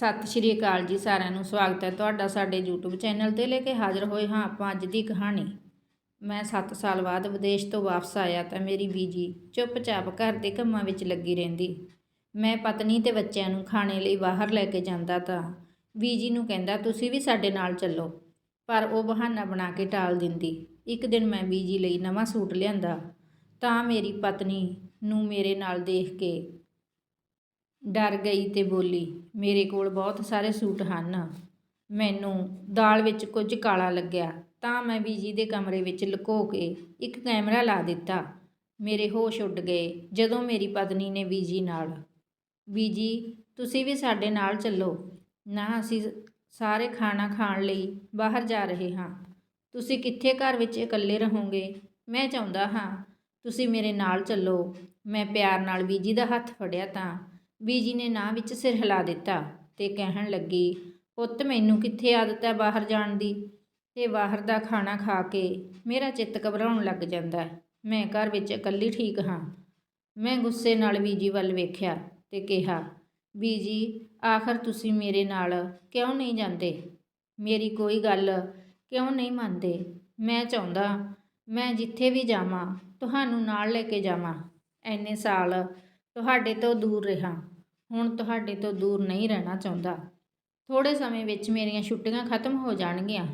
ਸਤਿ ਸ਼੍ਰੀ ਅਕਾਲ ਜੀ ਸਾਰਿਆਂ ਨੂੰ, ਸਵਾਗਤ ਹੈ ਤੁਹਾਡਾ ਸਾਡੇ YouTube ਚੈਨਲ ਤੇ ਲੈ ਕੇ ਹਾਜ਼ਰ ਹੋਏ ਹਾਂ ਆਪਾਂ ਅੱਜ ਦੀ ਕਹਾਣੀ। ਮੈਂ 7 ਸਾਲ ਬਾਅਦ ਵਿਦੇਸ਼ ਤੋਂ ਵਾਪਸ ਆਇਆ ਤਾਂ ਮੇਰੀ ਬੀਜੀ ਚੁੱਪਚਾਪ ਘਰ ਦੇ ਕੰਮਾਂ ਵਿੱਚ ਲੱਗੀ ਰਹਿੰਦੀ। ਮੈਂ ਪਤਨੀ ਤੇ ਬੱਚਿਆਂ ਨੂੰ ਖਾਣੇ ਲਈ ਬਾਹਰ ਲੈ ਕੇ ਜਾਂਦਾ ਤਾਂ ਬੀਜੀ ਨੂੰ ਕਹਿੰਦਾ, ਤੁਸੀਂ ਵੀ ਸਾਡੇ ਨਾਲ ਚੱਲੋ। ਪਰ ਉਹ ਬਹਾਨਾ ਬਣਾ ਕੇ ਟਾਲ ਦਿੰਦੀ। ਇੱਕ ਦਿਨ ਮੈਂ ਬੀਜੀ ਲਈ ਨਵਾਂ ਸੂਟ ਲਿਆਂਦਾ ਤਾਂ ਮੇਰੀ ਪਤਨੀ ਨੂੰ ਮੇਰੇ ਨਾਲ ਦੇਖ ਕੇ ਡਰ ਗਈ ਤੇ ਬੋਲੀ, ਮੇਰੇ ਕੋਲ ਬਹੁਤ ਸਾਰੇ ਸੂਟ ਹਨ। ਮੈਨੂੰ ਦਾਲ ਵਿੱਚ ਕੁਝ ਕਾਲਾ ਲੱਗਿਆ, ਤਾਂ ਮੈਂ ਬੀਜੀ ਦੇ ਕਮਰੇ ਵਿੱਚ ਲੁਕੋ ਕੇ ਇੱਕ ਕੈਮਰਾ ਲਾ ਦਿੱਤਾ। ਮੇਰੇ ਹੋਸ਼ ਉੱਡ ਗਏ ਜਦੋਂ ਮੇਰੀ ਪਤਨੀ ਨੇ ਬੀਜੀ ਨਾਲ। ਬੀਜੀ, ਤੁਸੀਂ ਵੀ ਸਾਡੇ ਨਾਲ ਚੱਲੋ। ਨਾ ਅਸੀਂ ਸਾਰੇ ਖਾਣਾ ਖਾਣ ਲਈ ਬਾਹਰ ਜਾ ਰਹੇ ਹਾਂ। ਤੁਸੀਂ ਕਿੱਥੇ ਘਰ ਵਿੱਚ ਇਕੱਲੇ ਰਹੋਗੇ? ਮੈਂ ਚਾਹੁੰਦਾ ਹਾਂ ਤੁਸੀਂ ਮੇਰੇ ਨਾਲ ਚੱਲੋ। ਮੈਂ ਪਿਆਰ ਨਾਲ ਬੀਜੀ ਦਾ ਹੱਥ ਫੜਿਆ ਤਾਂ ਬੀਜੀ ਨੇ ਨਾਂ ਵਿੱਚ ਸਿਰ ਹਿਲਾ ਦਿੱਤਾ ਤੇ ਕਹਿਣ ਲੱਗੀ, ਪੁੱਤ, ਮੈਨੂੰ ਕਿੱਥੇ ਆਦਤ ਹੈ ਬਾਹਰ ਜਾਣ ਦੀ? ਤੇ ਬਾਹਰ ਦਾ ਖਾਣਾ ਖਾ ਕੇ ਮੇਰਾ ਚਿੱਤ ਘਬਰਾਉਣ ਲੱਗ ਜਾਂਦਾ ਮੈਂ ਘਰ ਵਿੱਚ ਇਕੱਲੀ ਠੀਕ ਹਾਂ। ਮੈਂ ਗੁੱਸੇ ਨਾਲ ਬੀਜੀ ਵੱਲ ਵੇਖਿਆ ਤੇ ਕਿਹਾ, ਬੀਜੀ, ਆਖਰ ਤੁਸੀਂ ਮੇਰੇ ਨਾਲ ਕਿਉਂ ਨਹੀਂ ਜਾਂਦੇ? ਮੇਰੀ ਕੋਈ ਗੱਲ ਕਿਉਂ ਨਹੀਂ ਮੰਨਦੇ? ਮੈਂ ਚਾਹੁੰਦਾ ਮੈਂ ਜਿੱਥੇ ਵੀ ਜਾਵਾਂ, ਤੁਹਾਨੂੰ ਨਾਲ ਲੈ ਕੇ ਜਾਵਾਂ। ਐਨੇ ਸਾਲ ਤੁਹਾਡੇ ਤੋਂ ਦੂਰ ਰਿਹਾ। ਹੁਣ ਤੁਹਾਡੇ ਤੋਂ ਦੂਰ ਨਹੀਂ ਰਹਿਣਾ ਚਾਹੁੰਦਾ। ਥੋੜੇ ਸਮੇਂ ਵਿੱਚ ਮੇਰੀਆਂ ਛੁੱਟੀਆਂ ਖਤਮ ਹੋ ਜਾਣਗੀਆਂ,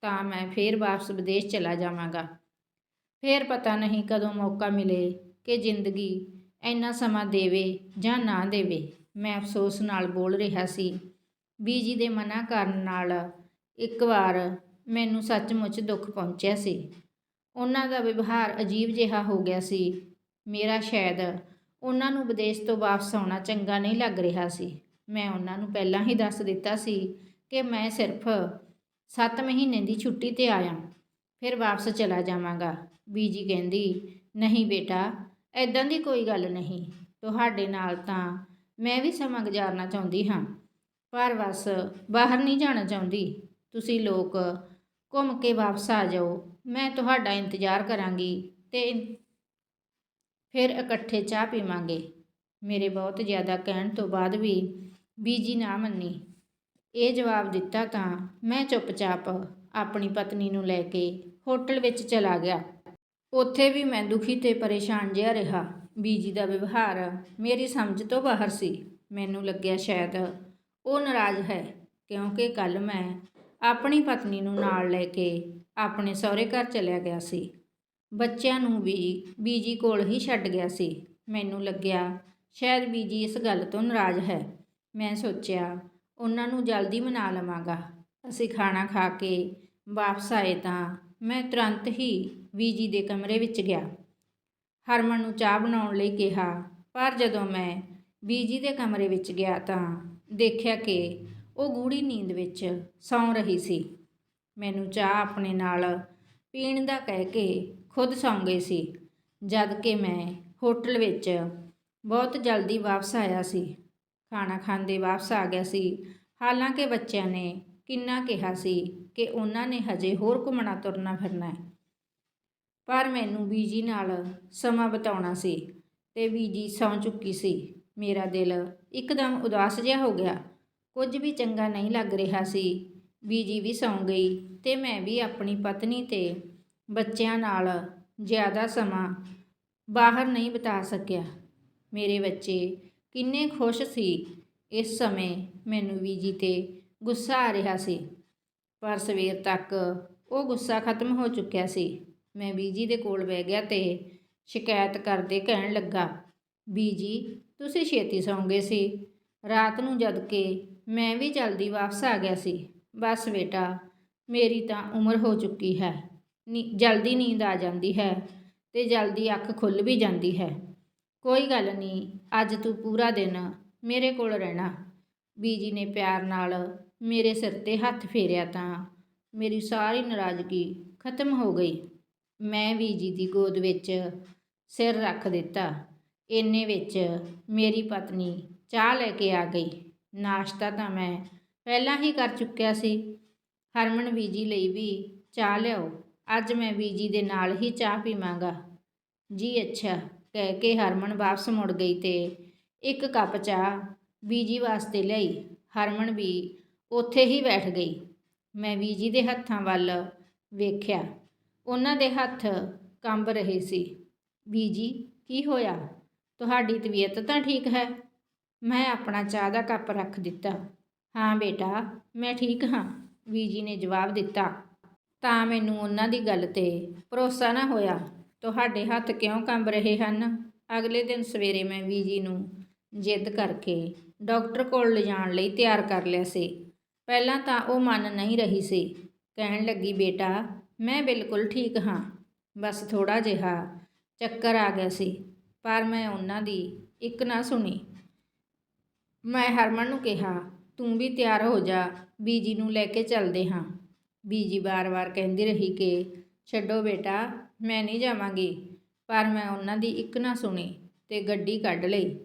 ਤਾਂ ਮੈਂ ਫੇਰ ਵਾਪਸ ਵਿਦੇਸ਼ ਚਲਾ ਜਾਵਾਂਗਾ। ਫੇਰ ਪਤਾ ਨਹੀਂ ਕਦੋਂ ਮੌਕਾ ਮਿਲੇ ਕਿ ਜ਼ਿੰਦਗੀ ਇੰਨਾ ਸਮਾਂ ਦੇਵੇ ਜਾਂ ਨਾ ਦੇਵੇ। ਮੈਂ ਅਫਸੋਸ ਨਾਲ ਬੋਲ ਰਿਹਾ ਸੀ। ਬੀਜੀ ਦੇ ਮਨਾ ਕਰਨ ਨਾਲ ਇੱਕ ਵਾਰ ਮੈਨੂੰ ਸੱਚਮੁੱਚ ਦੁੱਖ ਪਹੁੰਚਿਆ ਸੀ। ਉਹਨਾਂ ਦਾ ਵਿਵਹਾਰ ਅਜੀਬ ਜਿਹਾ ਹੋ ਗਿਆ ਸੀ। ਮੇਰਾ ਸ਼ਾਇਦ ਉਹਨਾਂ ਨੂੰ ਵਿਦੇਸ਼ ਤੋਂ ਵਾਪਸ ਆਉਣਾ ਚੰਗਾ ਨਹੀਂ ਲੱਗ ਰਿਹਾ ਸੀ। ਮੈਂ ਉਹਨਾਂ ਨੂੰ ਪਹਿਲਾਂ ਹੀ ਦੱਸ ਦਿੱਤਾ ਸੀ ਕਿ ਮੈਂ ਸਿਰਫ 7 ਮਹੀਨੇ ਦੀ ਛੁੱਟੀ ਤੇ ਆਇਆ। ਫਿਰ ਵਾਪਸ ਚਲਾ ਜਾਵਾਂਗਾ। ਬੀਜੀ ਕਹਿੰਦੀ, ਨਹੀਂ ਬੇਟਾ ਐਦਾਂ ਦੀ ਕੋਈ ਗੱਲ ਨਹੀਂ। ਤੁਹਾਡੇ ਨਾਲ ਤਾਂ ਮੈਂ ਵੀ ਸਮਾਂ ਗੁਜ਼ਾਰਨਾ ਚਾਹੁੰਦੀ ਹਾਂ। ਪਰ ਬਸ ਬਾਹਰ ਨਹੀਂ ਜਾਣਾ ਚਾਹੁੰਦੀ। ਤੁਸੀਂ ਲੋਕ ਘੁੰਮ ਕੇ ਵਾਪਸ ਆ ਜਾਓ। ਮੈਂ ਤੁਹਾਡਾ ਇੰਤਜ਼ਾਰ ਕਰਾਂਗੀ ਤੇ ਫਿਰ ਇਕੱਠੇ ਚਾਹ ਪੀਵਾਂਗੇ। ਮੇਰੇ ਬਹੁਤ ਜ਼ਿਆਦਾ ਕਹਿਣ ਤੋਂ ਬਾਅਦ ਵੀ ਬੀਜੀ ਨਾ ਮੰਨੀ। ਇਹ ਜਵਾਬ ਦਿੱਤਾ ਤਾਂ ਮੈਂ ਚੁੱਪਚਾਪ ਆਪਣੀ ਪਤਨੀ ਨੂੰ ਲੈ ਕੇ ਹੋਟਲ ਵਿੱਚ ਚਲਾ ਗਿਆ। ਉੱਥੇ ਵੀ ਮੈਂ ਦੁਖੀ ਤੇ ਪਰੇਸ਼ਾਨ ਜਿਹਾ ਰਿਹਾ। ਬੀਜੀ ਦਾ ਵਿਵਹਾਰ ਮੇਰੀ ਸਮਝ ਤੋਂ ਬਾਹਰ ਸੀ। ਮੈਨੂੰ ਲੱਗਿਆ ਸ਼ਾਇਦ ਉਹ ਨਾਰਾਜ਼ ਹੈ, ਕਿਉਂਕਿ ਕੱਲ ਮੈਂ ਆਪਣੀ ਪਤਨੀ ਨੂੰ ਨਾਲ ਲੈ ਕੇ ਆਪਣੇ ਸਹੁਰੇ ਘਰ ਚਲਿਆ ਗਿਆ ਸੀ। ਬੱਚਿਆਂ ਨੂੰ ਵੀ ਬੀਜੀ ਕੋਲ ਹੀ ਛੱਡ ਗਿਆ ਸੀ। ਮੈਨੂੰ ਲੱਗਿਆ ਸ਼ਾਇਦ ਬੀਜੀ ਇਸ ਗੱਲ ਤੋਂ ਨਾਰਾਜ਼ ਹੈ। ਮੈਂ ਸੋਚਿਆ, ਉਹਨਾਂ ਨੂੰ ਜਲਦੀ ਮਨਾ ਲਵਾਂਗਾ। ਅਸੀਂ ਖਾਣਾ ਖਾ ਕੇ ਵਾਪਸ ਆਏ ਤਾਂ ਮੈਂ ਤੁਰੰਤ ਹੀ ਬੀਜੀ ਦੇ ਕਮਰੇ ਵਿੱਚ ਗਿਆ। ਹਰਮਨ ਨੂੰ ਚਾਹ ਬਣਾਉਣ ਲਈ ਕਿਹਾ, ਪਰ ਜਦੋਂ ਮੈਂ ਬੀਜੀ ਦੇ ਕਮਰੇ ਵਿੱਚ ਗਿਆ ਤਾਂ ਦੇਖਿਆ ਕਿ ਉਹ ਗੂੜੀ ਨੀਂਦ ਵਿੱਚ ਸੌਂ ਰਹੀ ਸੀ। ਮੈਨੂੰ ਚਾਹ ਆਪਣੇ ਨਾਲ ਪੀਣ ਦਾ ਕਹਿ ਕੇ ਖੁਦ ਸੌਂ ਗਈ ਸੀ, ਜਦ ਕਿ ਮੈਂ ਹੋਟਲ ਵਿੱਚ ਬਹੁਤ ਜਲਦੀ ਵਾਪਸ ਆਇਆ ਸੀ। ਖਾਣਾ ਖਾਂਦੇ ਵਾਪਸ ਆ ਗਿਆ ਸੀ। ਹਾਲਾਂਕਿ ਬੱਚਿਆਂ ਨੇ ਕਿੰਨਾ ਕਿਹਾ ਸੀ ਕਿ ਉਹਨਾਂ ਨੇ ਹਜੇ ਹੋਰ ਘੁੰਮਣਾ, ਤੁਰਨਾ, ਫਿਰਨਾ ਹੈ। ਪਰ ਮੈਨੂੰ ਬੀਜੀ ਨਾਲ ਸਮਾਂ ਬਿਤਾਉਣਾ ਸੀ ਤੇ ਬੀਜੀ ਸੌਂ ਚੁੱਕੀ ਸੀ। ਮੇਰਾ ਦਿਲ ਇੱਕਦਮ ਉਦਾਸ ਜਿਹਾ ਹੋ ਗਿਆ। ਕੁਝ ਵੀ ਚੰਗਾ ਨਹੀਂ ਲੱਗ ਰਿਹਾ ਸੀ। ਬੀਜੀ ਵੀ ਸੌਂ ਗਈ ਤੇ ਮੈਂ ਵੀ ਆਪਣੀ ਪਤਨੀ ਤੇ ਬੱਚਿਆਂ ਨਾਲ ਜ਼ਿਆਦਾ ਸਮਾਂ ਬਾਹਰ ਨਹੀਂ ਬਿਤਾ ਸਕਿਆ। ਮੇਰੇ ਬੱਚੇ ਕਿੰਨੇ ਖੁਸ਼ ਸੀ। ਇਸ ਸਮੇਂ ਮੈਨੂੰ ਬੀਜੀ ਤੇ ਗੁੱਸਾ ਆ ਰਿਹਾ ਸੀ। ਪਰ ਸਵੇਰ ਤੱਕ ਉਹ ਗੁੱਸਾ ਖਤਮ ਹੋ ਚੁੱਕਿਆ ਸੀ। ਮੈਂ ਬੀਜੀ ਦੇ ਕੋਲ ਬਹਿ ਗਿਆ ਤੇ ਸ਼ਿਕਾਇਤ ਕਰਦੇ ਕਹਿਣ ਲੱਗਾ ਬੀਜੀ ਤੁਸੀਂ ਛੇਤੀ ਸੌਂਗੇ ਸੀ। ਰਾਤ ਨੂੰ ਜਦ ਕਿ ਮੈਂ ਵੀ ਜਲਦੀ ਵਾਪਸ ਆ ਗਿਆ ਸੀ। ਬਸ ਬੇਟਾ, ਮੇਰੀ ਤਾਂ ਉਮਰ ਹੋ ਚੁੱਕੀ ਹੈ। ਜਲਦੀ ਨੀਂਦ ਆ ਜਾਂਦੀ ਹੈ ਤੇ ਜਲਦੀ ਅੱਖ ਖੁੱਲ ਵੀ ਜਾਂਦੀ ਹੈ। ਕੋਈ ਗੱਲ ਨਹੀਂ ਅੱਜ ਤੂੰ ਪੂਰਾ ਦਿਨ ਮੇਰੇ ਕੋਲ ਰਹਿਣਾ। ਬੀਜੀ ਨੇ ਪਿਆਰ ਨਾਲ ਮੇਰੇ ਸਿਰ ਤੇ ਹੱਥ ਫੇਰਿਆ ਤਾਂ ਮੇਰੀ ਸਾਰੀ ਨਾਰਾਜ਼ਗੀ ਖਤਮ ਹੋ ਗਈ। ਮੈਂ ਬੀਜੀ ਦੀ ਗੋਦ ਵਿੱਚ ਸਿਰ ਰੱਖ ਦਿੱਤਾ। ਇੰਨੇ ਵਿੱਚ ਮੇਰੀ ਪਤਨੀ ਚਾਹ ਲੈ ਕੇ ਆ ਗਈ। ਨਾਸ਼ਤਾ ਤਾਂ ਮੈਂ ਪਹਿਲਾਂ ਹੀ ਕਰ ਚੁੱਕਿਆ ਸੀ। ਹਰਮਨ ਬੀਜੀ ਲਈ ਵੀ ਚਾਹ ਲਿਆਓ। ਅੱਜ ਮੈਂ ਬੀਜੀ ਦੇ ਨਾਲ ਹੀ ਚਾਹ ਪੀਵਾਂਗਾ। ਜੀ ਅੱਛਾ, ਕਹਿ ਕੇ ਹਰਮਨ ਵਾਪਸ ਮੁੜ ਗਈ ਤੇ ਇੱਕ ਕੱਪ ਚਾਹ ਬੀਜੀ ਵਾਸਤੇ ਲਈ। ਹਰਮਨ ਵੀ ਉੱਥੇ ਹੀ ਬੈਠ ਗਈ। ਮੈਂ ਬੀਜੀ ਦੇ ਹੱਥਾਂ ਵੱਲ ਵੇਖਿਆ। ਉਹਨਾਂ ਦੇ ਹੱਥ ਕੰਬ ਰਹੇ ਸੀ। ਬੀਜੀ, ਕੀ ਹੋਇਆ? ਤੁਹਾਡੀ ਤਬੀਅਤ ਤਾਂ ਠੀਕ ਹੈ? ਮੈਂ ਆਪਣਾ ਚਾਹ ਦਾ ਕੱਪ ਰੱਖ ਦਿੱਤਾ। ਹਾਂ ਬੇਟਾ, ਮੈਂ ਠੀਕ ਹਾਂ। ਬੀਜੀ ਨੇ ਜਵਾਬ ਦਿੱਤਾ। ਤਾਂ ਮੈਨੂੰ ਉਹਨਾਂ ਦੀ ਗੱਲ ਤੇ ਭਰੋਸਾ ਨਾ ਹੋਇਆ। ਤੁਹਾਡੇ ਹੱਥ ਕਿਉਂ ਕੰਬ ਰਹੇ ਹਨ? ਅਗਲੇ ਦਿਨ ਸਵੇਰੇ ਮੈਂ ਬੀਜੀ ਨੂੰ ਜਿੱਦ ਕਰਕੇ ਡਾਕਟਰ ਕੋਲ ਲਿਜਾਣ ਲਈ ਤਿਆਰ ਕਰ ਲਿਆ ਸੀ। ਪਹਿਲਾਂ ਤਾਂ ਉਹ ਮੰਨ ਨਹੀਂ ਰਹੀ ਸੀ। ਕਹਿਣ ਲੱਗੀ, ਬੇਟਾ, ਮੈਂ ਬਿਲਕੁਲ ਠੀਕ ਹਾਂ। ਬਸ ਥੋੜਾ ਜਿਹਾ ਚੱਕਰ ਆ ਗਿਆ ਸੀ, ਪਰ ਮੈਂ ਉਹਨਾਂ ਦੀ ਇੱਕ ਨਾ ਸੁਣੀ। ਮੈਂ ਹਰਮਨ ਨੂੰ ਕਿਹਾ, ਤੂੰ ਵੀ ਤਿਆਰ ਹੋ ਜਾ, ਬੀਜੀ ਨੂੰ ਲੈ ਕੇ ਚੱਲਦੇ ਹਾਂ। ਬੀਜੀ ਬਾਰ-ਬਾਰ ਕਹਿੰਦੀ ਰਹੀ ਕਿ, ਛੱਡੋ ਬੇਟਾ, ਮੈਂ ਨਹੀਂ ਜਾਵਾਂਗੀ, ਪਰ ਮੈਂ ਉਹਨਾਂ ਦੀ ਇੱਕ ਨਾ ਸੁਣੀ ਤੇ ਗੱਡੀ ਕੱਢ ਲਈ।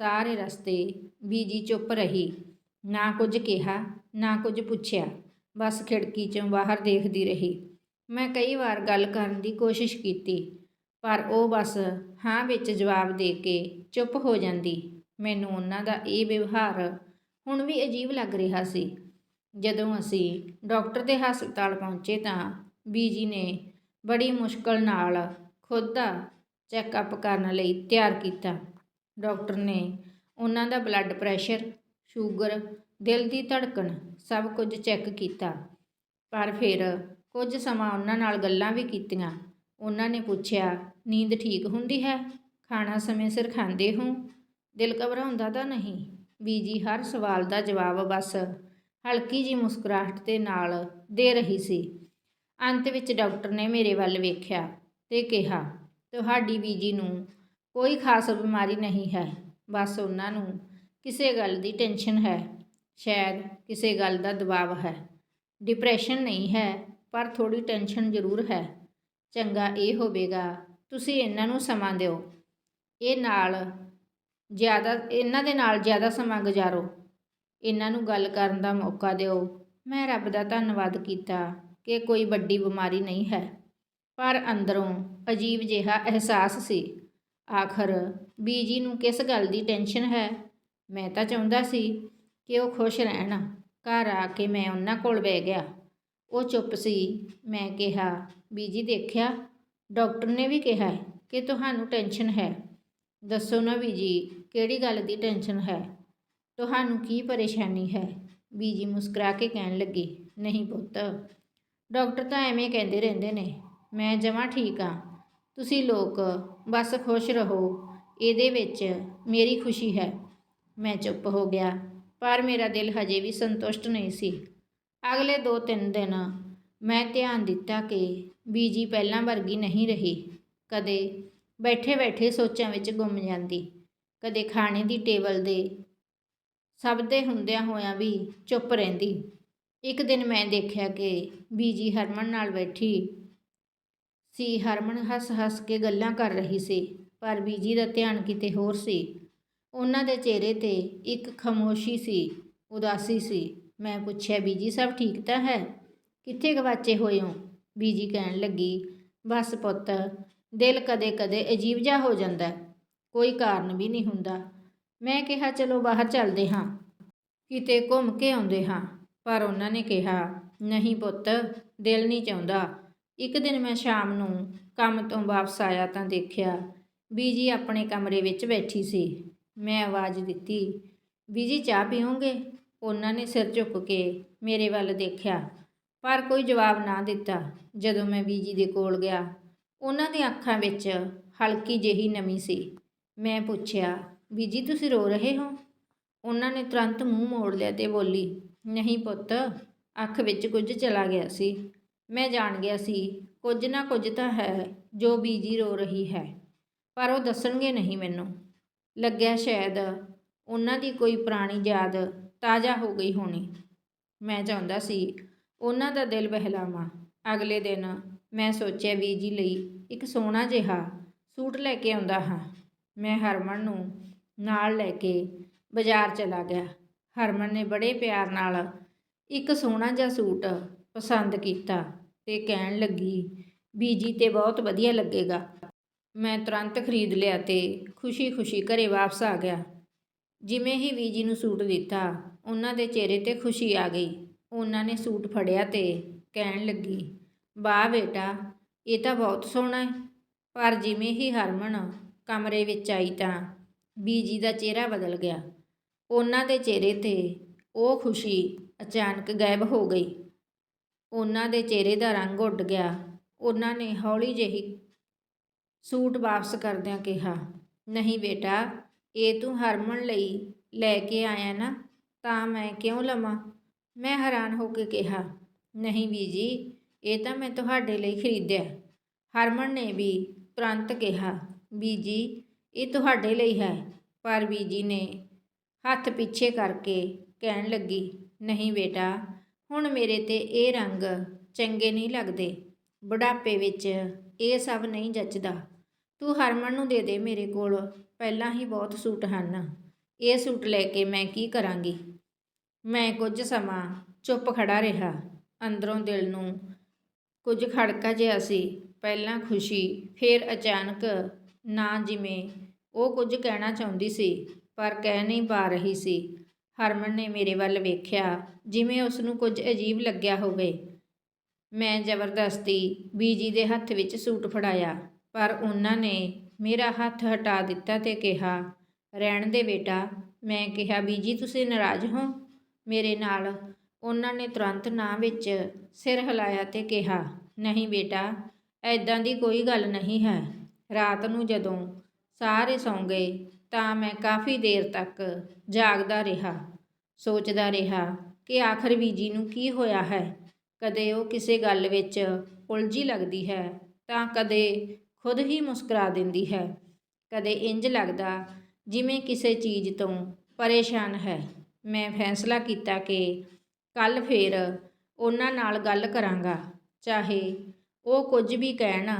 ਸਾਰੇ ਰਸਤੇ ਬੀਜੀ ਚੁੱਪ ਰਹੀ। ਨਾ ਕੁਝ ਕਿਹਾ, ਨਾ ਕੁਝ ਪੁੱਛਿਆ, ਬਸ ਖਿੜਕੀ 'ਚੋਂ ਬਾਹਰ ਦੇਖਦੀ ਰਹੀ। ਮੈਂ ਕਈ ਵਾਰ ਗੱਲ ਕਰਨ ਦੀ ਕੋਸ਼ਿਸ਼ ਕੀਤੀ, ਪਰ ਉਹ ਬਸ ਹਾਂ ਵਿੱਚ ਜਵਾਬ ਦੇ ਕੇ ਚੁੱਪ ਹੋ ਜਾਂਦੀ। ਮੈਨੂੰ ਉਹਨਾਂ ਦਾ ਇਹ ਵਿਵਹਾਰ ਹੁਣ ਵੀ ਅਜੀਬ ਲੱਗ ਰਿਹਾ ਸੀ। ਜਦੋਂ ਅਸੀਂ ਡਾਕਟਰ ਦੇ ਹਸਪਤਾਲ ਪਹੁੰਚੇ ਤਾਂ ਬੀਜੀ ਨੇ ਬੜੀ ਮੁਸ਼ਕਲ ਨਾਲ ਖੁਦ ਦਾ ਚੈੱਕਅਪ ਕਰਨ ਲਈ ਤਿਆਰ ਕੀਤਾ। ਡਾਕਟਰ ਨੇ ਉਹਨਾਂ ਦਾ ਬਲੱਡ ਪ੍ਰੈਸ਼ਰ, ਸ਼ੂਗਰ, ਦਿਲ ਦੀ ਧੜਕਣ ਸਭ ਕੁਝ ਚੈੱਕ ਕੀਤਾ। ਪਰ ਫਿਰ ਕੁਝ ਸਮਾਂ ਉਹਨਾਂ ਨਾਲ ਗੱਲਾਂ ਵੀ ਕੀਤੀਆਂ। ਉਹਨਾਂ ਨੇ ਪੁੱਛਿਆ, ਨੀਂਦ ਠੀਕ ਹੁੰਦੀ ਹੈ? ਖਾਣਾ ਸਮੇਂ ਸਿਰ ਖਾਂਦੇ ਹੋ? ਦਿਲ ਘਬਰਾਉਂਦਾ ਤਾਂ ਨਹੀਂ? ਬੀਜੀ ਹਰ ਸਵਾਲ ਦਾ ਜਵਾਬ ਬਸ ਹਲਕੀ ਜੀ ਮੁਸਕਰਾਹਟ ਦੇ ਨਾਲ ਦੇ ਰਹੀ ਸੀ। ਅੰਤ ਵਿੱਚ ਡਾਕਟਰ ਨੇ ਮੇਰੇ ਵੱਲ ਵੇਖਿਆ ਤੇ ਕਿਹਾ, ਤੁਹਾਡੀ ਬੀਜੀ ਨੂੰ ਕੋਈ ਖਾਸ ਬਿਮਾਰੀ ਨਹੀਂ ਹੈ, ਬਸ ਉਹਨਾਂ ਨੂੰ ਕਿਸੇ ਗੱਲ ਦੀ ਟੈਨਸ਼ਨ ਹੈ, ਸ਼ਾਇਦ ਕਿਸੇ ਗੱਲ ਦਾ ਦਬਾਅ ਹੈ। ਡਿਪਰੈਸ਼ਨ ਨਹੀਂ ਹੈ, ਪਰ ਥੋੜੀ ਟੈਨਸ਼ਨ ਜ਼ਰੂਰ ਹੈ। ਚੰਗਾ ਇਹ ਹੋਵੇਗਾ, ਤੁਸੀਂ ਇਹਨਾਂ ਨੂੰ ਸਮਾਂ ਦਿਓ। ਇਹ ਨਾਲ ਜ਼ਿਆਦਾ, ਇਹਨਾਂ ਦੇ ਨਾਲ ਜ਼ਿਆਦਾ ਸਮਾਂ ਗੁਜ਼ਾਰੋ। ਇਹਨਾਂ ਨੂੰ ਗੱਲ ਕਰਨ ਦਾ ਮੌਕਾ ਦਿਓ। ਮੈਂ ਰੱਬ ਦਾ ਧੰਨਵਾਦ ਕੀਤਾ ਕਿ ਕੋਈ ਵੱਡੀ ਬਿਮਾਰੀ ਨਹੀਂ ਹੈ। ਪਰ ਅੰਦਰੋਂ ਅਜੀਬ ਜਿਹਾ ਅਹਿਸਾਸ ਸੀ। ਆਖਰ ਬੀਜੀ ਨੂੰ ਕਿਸ ਗੱਲ ਦੀ ਟੈਨਸ਼ਨ ਹੈ? ਮੈਂ ਤਾਂ ਚਾਹੁੰਦਾ ਸੀ ਕਿ ਉਹ ਖੁਸ਼ ਰਹਿਣ। ਘਰ ਆ ਕੇ ਮੈਂ ਉਹਨਾਂ ਕੋਲ ਬਹਿ ਗਿਆ। ਉਹ ਚੁੱਪ ਸੀ। ਮੈਂ ਕਿਹਾ, ਬੀਜੀ ਦੇਖਿਆ? ਡਾਕਟਰ ਨੇ ਵੀ ਕਿਹਾ ਕਿ ਤੁਹਾਨੂੰ ਟੈਨਸ਼ਨ ਹੈ। ਦੱਸੋ ਨਾ ਬੀਜੀ, ਕਿਹੜੀ ਗੱਲ ਦੀ ਟੈਨਸ਼ਨ ਹੈ? ਤੁਹਾਨੂੰ ਕੀ ਪਰੇਸ਼ਾਨੀ ਹੈ? ਬੀਜੀ ਮੁਸਕਰਾ ਕੇ ਕਹਿਣ ਲੱਗੀ, ਨਹੀਂ ਪੁੱਤ। ਡਾਕਟਰ ਤਾਂ ਐਵੇਂ ਕਹਿੰਦੇ ਰਹਿੰਦੇ ਨੇ, ਮੈਂ ਜਮਾਂ ਠੀਕ ਆ। ਤੁਸੀਂ ਲੋਕ ਬਸ ਖੁਸ਼ ਰਹੋ। ਇਹਦੇ ਵਿੱਚ ਮੇਰੀ ਖੁਸ਼ੀ ਹੈ ਮੈਂ ਚੁੱਪ ਹੋ ਗਿਆ, ਪਰ ਮੇਰਾ ਦਿਲ ਹਜੇ ਵੀ ਸੰਤੁਸ਼ਟ ਨਹੀਂ ਸੀ। ਅਗਲੇ 2-3 ਦਿਨ ਮੈਂ ਧਿਆਨ ਦਿੱਤਾ ਕਿ ਬੀਜੀ ਪਹਿਲਾਂ ਵਰਗੀ ਨਹੀਂ ਰਹੀ। ਕਦੇ ਬੈਠੇ ਬੈਠੇ ਸੋਚਾਂ ਵਿੱਚ ਗੁੰਮ ਜਾਂਦੀ, ਕਦੇ ਖਾਣੇ ਦੀ ਟੇਬਲ ਦੇ ਸਭ ਦੇ ਹੁੰਦਿਆਂ ਹੋਇਆਂ ਵੀ ਚੁੱਪ ਰਹਿੰਦੀ। ਇੱਕ ਦਿਨ ਮੈਂ ਦੇਖਿਆ ਕਿ ਬੀਜੀ ਹਰਮਨ ਨਾਲ ਬੈਠੀ ਸੀ। ਹਰਮਨ ਹੱਸ-ਹੱਸ ਕੇ ਗੱਲਾਂ ਕਰ ਰਹੀ ਸੀ, ਪਰ ਬੀਜੀ ਦਾ ਧਿਆਨ ਕਿਤੇ ਹੋਰ ਸੀ। ਉਹਨਾਂ ਦੇ ਚਿਹਰੇ ਤੇ ਇੱਕ ਖਾਮੋਸ਼ੀ ਸੀ, ਉਦਾਸੀ ਸੀ। ਮੈਂ ਪੁੱਛਿਆ, ਬੀਜੀ, ਸਭ ਠੀਕ ਤਾਂ ਹੈ? ਕਿੱਥੇ ਗਵਾਚੇ ਹੋਏ ਹੋ? ਬੀਜੀ ਕਹਿਣ ਲੱਗੀ, ਬਸ ਪੁੱਤ, ਦਿਲ ਕਦੇ-ਕਦੇ ਅਜੀਬ ਜਿਹਾ ਹੋ ਜਾਂਦਾ ਕੋਈ ਕਾਰਨ ਵੀ ਨਹੀਂ ਹੁੰਦਾ। ਮੈਂ ਕਿਹਾ, ਚਲੋ ਬਾਹਰ ਚੱਲਦੇ ਹਾਂ। ਕਿਤੇ ਘੁੰਮ ਕੇ ਆਉਂਦੇ ਹਾਂ। ਪਰ ਉਹਨਾਂ ਨੇ ਕਿਹਾ, ਨਹੀਂ ਪੁੱਤ, ਦਿਲ ਨਹੀਂ ਚਾਹੁੰਦਾ। ਇੱਕ ਦਿਨ ਮੈਂ ਸ਼ਾਮ ਨੂੰ ਕੰਮ ਤੋਂ ਵਾਪਸ ਆਇਆ ਤਾਂ ਦੇਖਿਆ, ਬੀਜੀ ਆਪਣੇ ਕਮਰੇ ਵਿੱਚ ਬੈਠੀ ਸੀ। ਮੈਂ ਆਵਾਜ਼ ਦਿੱਤੀ, ਬੀਜੀ, ਚਾਹ ਪੀਓਗੇ? ਉਹਨਾਂ ਨੇ ਸਿਰ ਝੁੱਕ ਕੇ ਮੇਰੇ ਵੱਲ ਦੇਖਿਆ, ਪਰ ਕੋਈ ਜਵਾਬ ਨਾ ਦਿੱਤਾ। ਜਦੋਂ ਮੈਂ ਬੀਜੀ ਦੇ ਕੋਲ ਗਿਆ, ਉਹਨਾਂ ਦੀਆਂ ਅੱਖਾਂ ਵਿੱਚ ਹਲਕੀ ਜਿਹੀ ਨਮੀ ਸੀ। ਮੈਂ ਪੁੱਛਿਆ ਬੀਜੀ ਤੁਸੀਂ ਰੋ ਰਹੇ ਹੋ? ਉਹਨਾਂ ਨੇ ਤੁਰੰਤ ਮੂੰਹ ਮੋੜ ਲਿਆ ਤੇ ਬੋਲੀ, ਨਹੀਂ ਪੁੱਤ, ਅੱਖ ਵਿੱਚ ਕੁਝ ਚਲਾ ਗਿਆ ਸੀ। ਮੈਂ ਜਾਣ ਗਿਆ ਸੀ। ਕੁਝ ਨਾ ਕੁਝ ਤਾਂ ਹੈ ਜੋ ਬੀਜੀ ਰੋ ਰਹੀ ਹੈ। ਪਰ ਉਹ ਦੱਸਣਗੇ ਨਹੀਂ ਮੈਨੂੰ। ਲੱਗਿਆ ਸ਼ਾਇਦ ਉਹਨਾਂ ਦੀ ਕੋਈ ਪੁਰਾਣੀ ਯਾਦ ਤਾਜ਼ਾ ਹੋ ਗਈ ਹੋਣੀ। ਮੈਂ ਚਾਹੁੰਦਾ ਸੀ ਉਹਨਾਂ ਦਾ ਦਿਲ ਬਹਿਲਾਵਾਂ। ਅਗਲੇ ਦਿਨ ਮੈਂ ਸੋਚਿਆ ਬੀਜੀ ਲਈ ਇੱਕ ਸੋਹਣਾ ਜਿਹਾ ਸੂਟ ਲੈ ਕੇ ਆਉਂਦਾ ਹਾਂ। ਮੈਂ ਹਰਮਨ ਨੂੰ ਨਾਲ ਲੈ ਕੇ ਬਾਜ਼ਾਰ ਚਲਾ ਗਿਆ। ਹਰਮਨ ਨੇ ਬੜੇ ਪਿਆਰ ਨਾਲ ਇੱਕ ਸੋਹਣਾ ਜਿਹਾ ਸੂਟ ਪਸੰਦ ਕੀਤਾ ਤੇ ਕਹਿਣ ਲੱਗੀ, ਬੀਜੀ ਤੇ ਬਹੁਤ ਵਧੀਆ ਲੱਗੇਗਾ। ਮੈਂ ਤੁਰੰਤ ਖਰੀਦ ਲਿਆ ਤੇ ਖੁਸ਼ੀ-ਖੁਸ਼ੀ ਘਰੇ ਵਾਪਸ ਆ ਗਿਆ। ਜਿਵੇਂ ਹੀ ਬੀਜੀ ਨੂੰ ਸੂਟ ਦਿੱਤਾ, ਉਹਨਾਂ ਦੇ ਚਿਹਰੇ ਤੇ ਖੁਸ਼ੀ ਆ ਗਈ। ਉਹਨਾਂ ਨੇ ਸੂਟ ਫੜਿਆ ਤੇ ਕਹਿਣ ਲੱਗੀ, ਵਾਹ ਬੇਟਾ, ਇਹ ਤਾਂ ਬਹੁਤ ਸੋਹਣਾ ਹੈ। ਪਰ ਜਿਵੇਂ ਹੀ ਹਰਮਨ ਕਮਰੇ ਵਿੱਚ ਆਈ ਤਾਂ ਬੀਜੀ ਦਾ ਚਿਹਰਾ ਬਦਲ ਗਿਆ। ਉਹਨਾਂ ਦੇ ਚਿਹਰੇ ਤੇ ਉਹ ਖੁਸ਼ੀ ਅਚਾਨਕ ਗਾਇਬ ਹੋ ਗਈ। ਉਹਨਾਂ ਦੇ ਚਿਹਰੇ ਦਾ ਰੰਗ ਉੱਡ ਗਿਆ। ਉਹਨਾਂ ਨੇ ਹੌਲੀ ਜਿਹੀ ਸੂਟ ਵਾਪਸ ਕਰਦਿਆਂ ਕਿਹਾ, ਨਹੀਂ ਬੇਟਾ, ਇਹ ਤੂੰ ਹਰਮਨ ਲਈ ਲੈ ਕੇ ਆਇਆ ਨਾ, ਤਾਂ ਮੈਂ ਕਿਉਂ ਲਵਾਂ? ਮੈਂ ਹੈਰਾਨ ਹੋ ਕੇ ਕਿਹਾ, ਨਹੀਂ ਬੀਜੀ ਇਹ ਤਾਂ ਮੈਂ ਤੁਹਾਡੇ ਲਈ ਖਰੀਦਿਆ। ਹਰਮਨ ਨੇ ਵੀ ਤੁਰੰਤ ਕਿਹਾ ਬੀਜੀ ਇਹ ਤੁਹਾਡੇ ਲਈ ਹੈ। ਪਰ ਬੀਜੀ ਨੇ ਹੱਥ ਪਿੱਛੇ ਕਰਕੇ ਕਹਿਣ ਲੱਗੀ, ਨਹੀਂ ਬੇਟਾ, ਹੁਣ ਮੇਰੇ ਤੇ ਇਹ ਰੰਗ ਚੰਗੇ ਨਹੀਂ ਲੱਗਦੇ। ਬੁਢਾਪੇ ਵਿੱਚ ਇਹ ਸਭ ਨਹੀਂ ਜੱਚਦਾ। ਤੂੰ ਹਰਮਨ ਨੂੰ ਦੇ ਦੇ ਮੇਰੇ ਕੋਲ। ਪਹਿਲਾਂ ਹੀ ਬਹੁਤ ਸੂਟ ਹਨ। ਇਹ ਸੂਟ ਲੈ ਕੇ ਮੈਂ ਕੀ ਕਰਾਂਗੀ? ਮੈਂ ਕੁਝ ਸਮਾਂ ਚੁੱਪ ਖੜਾ ਰਿਹਾ। ਅੰਦਰੋਂ ਦਿਲ ਨੂੰ ਕੁਝ ਖੜਕਾ ਜਿਹਾ ਸੀ। ਪਹਿਲਾਂ ਖੁਸ਼ੀ, ਫਿਰ ਅਚਾਨਕ ਨਾ ਜਿਵੇਂ ਉਹ ਕੁਝ ਕਹਿਣਾ ਚਾਹੁੰਦੀ ਸੀ, ਪਰ ਕਹਿ ਨਹੀਂ ਪਾ ਰਹੀ ਸੀ। ਹਰਮਨ ਨੇ ਮੇਰੇ ਵੱਲ ਵੇਖਿਆ, ਜਿਵੇਂ ਉਸ ਨੂੰ ਕੁਝ ਅਜੀਬ ਲੱਗਿਆ ਹੋਵੇ। ਮੈਂ ਜ਼ਬਰਦਸਤੀ ਬੀਜੀ ਦੇ ਹੱਥ ਵਿੱਚ ਸੂਟ ਫੜਾਇਆ, ਪਰ ਉਹਨਾਂ ਨੇ ਮੇਰਾ ਹੱਥ ਹਟਾ ਦਿੱਤਾ ਤੇ ਕਿਹਾ, ਰਹਿਣ ਦੇ ਬੇਟਾ, ਮੈਂ ਕਿਹਾ, ਬੀਜੀ, ਤੁਸੀਂ ਨਾਰਾਜ਼ ਹੋ? ਮੇਰੇ ਨਾਲ ਉਹਨਾਂ ਨੇ ਤੁਰੰਤ ਨਾ ਵਿੱਚ ਸਿਰ ਹਿਲਾਇਆ ਤੇ ਕਿਹਾ, ਨਹੀਂ ਬੇਟਾ ਐਦਾਂ ਦੀ ਕੋਈ ਗੱਲ ਨਹੀਂ ਹੈ। ਰਾਤ ਨੂੰ ਜਦੋਂ ਸਾਰੇ ਸੌਂ ਗਏ ਤਾਂ ਮੈਂ ਕਾਫੀ ਦੇਰ ਤੱਕ ਜਾਗਦਾ ਰਿਹਾ, ਸੋਚਦਾ ਰਿਹਾ ਕਿ ਆਖਰ ਬੀਜੀ ਨੂੰ ਕੀ ਹੋਇਆ ਹੈ। ਕਦੇ ਉਹ ਕਿਸੇ ਗੱਲ ਵਿੱਚ ਉਲਝੀ ਲੱਗਦੀ ਹੈ ਤਾਂ ਕਦੇ ਖੁਦ ਹੀ ਮੁਸਕਰਾ ਦਿੰਦੀ ਹੈ। ਕਦੇ ਇੰਜ ਲੱਗਦਾ ਜਿਵੇਂ ਕਿਸੇ ਚੀਜ਼ ਤੋਂ ਪਰੇਸ਼ਾਨ ਹੈ। ਮੈਂ ਫੈਸਲਾ ਕੀਤਾ ਕਿ ਕੱਲ ਫੇਰ ਉਹਨਾਂ ਨਾਲ ਗੱਲ ਕਰਾਂਗਾ, ਚਾਹੇ ਉਹ ਕੁਝ ਵੀ ਕਹਿਣ।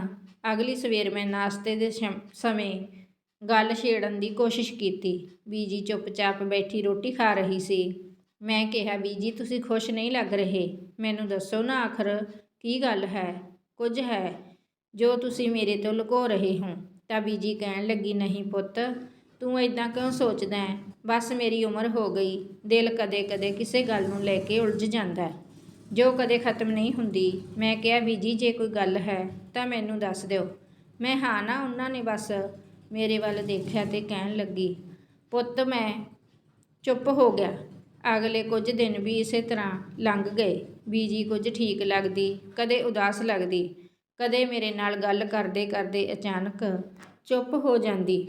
ਅਗਲੀ ਸਵੇਰ ਮੈਂ ਨਾਸ਼ਤੇ ਦੇ ਸ਼ਮ- ਸਮੇਂ ਗੱਲ ਛੇੜਨ ਦੀ ਕੋਸ਼ਿਸ਼ ਕੀਤੀ। ਬੀਜੀ ਚੁੱਪਚਾਪ ਬੈਠੀ ਰੋਟੀ ਖਾ ਰਹੀ ਸੀ। ਮੈਂ ਕਿਹਾ, ਬੀਜੀ, ਤੁਸੀਂ ਖੁਸ਼ ਨਹੀਂ ਲੱਗ ਰਹੇ। ਮੈਨੂੰ ਦੱਸੋ ਨਾ ਆਖਰ ਕੀ ਗੱਲ ਹੈ? ਕੁਝ ਹੈ? ਜੋ ਤੁਸੀਂ ਮੇਰੇ ਤੋਂ ਲੁਕੋ ਰਹੇ ਹੋ। ਤਾਂ ਬੀਜੀ ਕਹਿਣ ਲੱਗੀ, ਨਹੀਂ ਪੁੱਤ, ਤੂੰ ਇਦਾਂ ਕਿਉਂ ਸੋਚਦਾ ਹੈ? ਬਸ ਮੇਰੀ ਉਮਰ ਹੋ ਗਈ। ਦਿਲ ਕਦੇ-ਕਦੇ ਕਿਸੇ ਗੱਲ ਨੂੰ ਲੈ ਕੇ ਉਲਝ ਜਾਂਦਾ ਹੈ। ਜੋ ਕਦੇ ਖਤਮ ਨਹੀਂ ਹੁੰਦੀ। ਮੈਂ ਕਿਹਾ, ਬੀਜੀ, ਜੇ ਕੋਈ ਗੱਲ ਹੈ ਤਾਂ ਮੈਨੂੰ ਦੱਸ ਦਿਓ। ਮੈਂ ਹਾਂ ਨਾ, ਉਹਨਾਂ ਨੇ ਬਸ ਮੇਰੇ ਵੱਲ ਦੇਖਿਆ ਤੇ ਕਹਿਣ ਲੱਗੀ, ਪੁੱਤ, ਮੈਂ ਚੁੱਪ ਹੋ ਗਿਆ। ਅਗਲੇ ਕੁਝ ਦਿਨ ਵੀ ਇਸੇ ਤਰ੍ਹਾਂ ਲੰਘ ਗਏ। ਬੀਜੀ ਕੁਝ ਠੀਕ ਲੱਗਦੀ, ਕਦੇ ਉਦਾਸ ਲੱਗਦੀ, ਕਦੇ ਮੇਰੇ ਨਾਲ ਗੱਲ ਕਰਦੇ ਕਰਦੇ ਅਚਾਨਕ ਚੁੱਪ ਹੋ ਜਾਂਦੀ।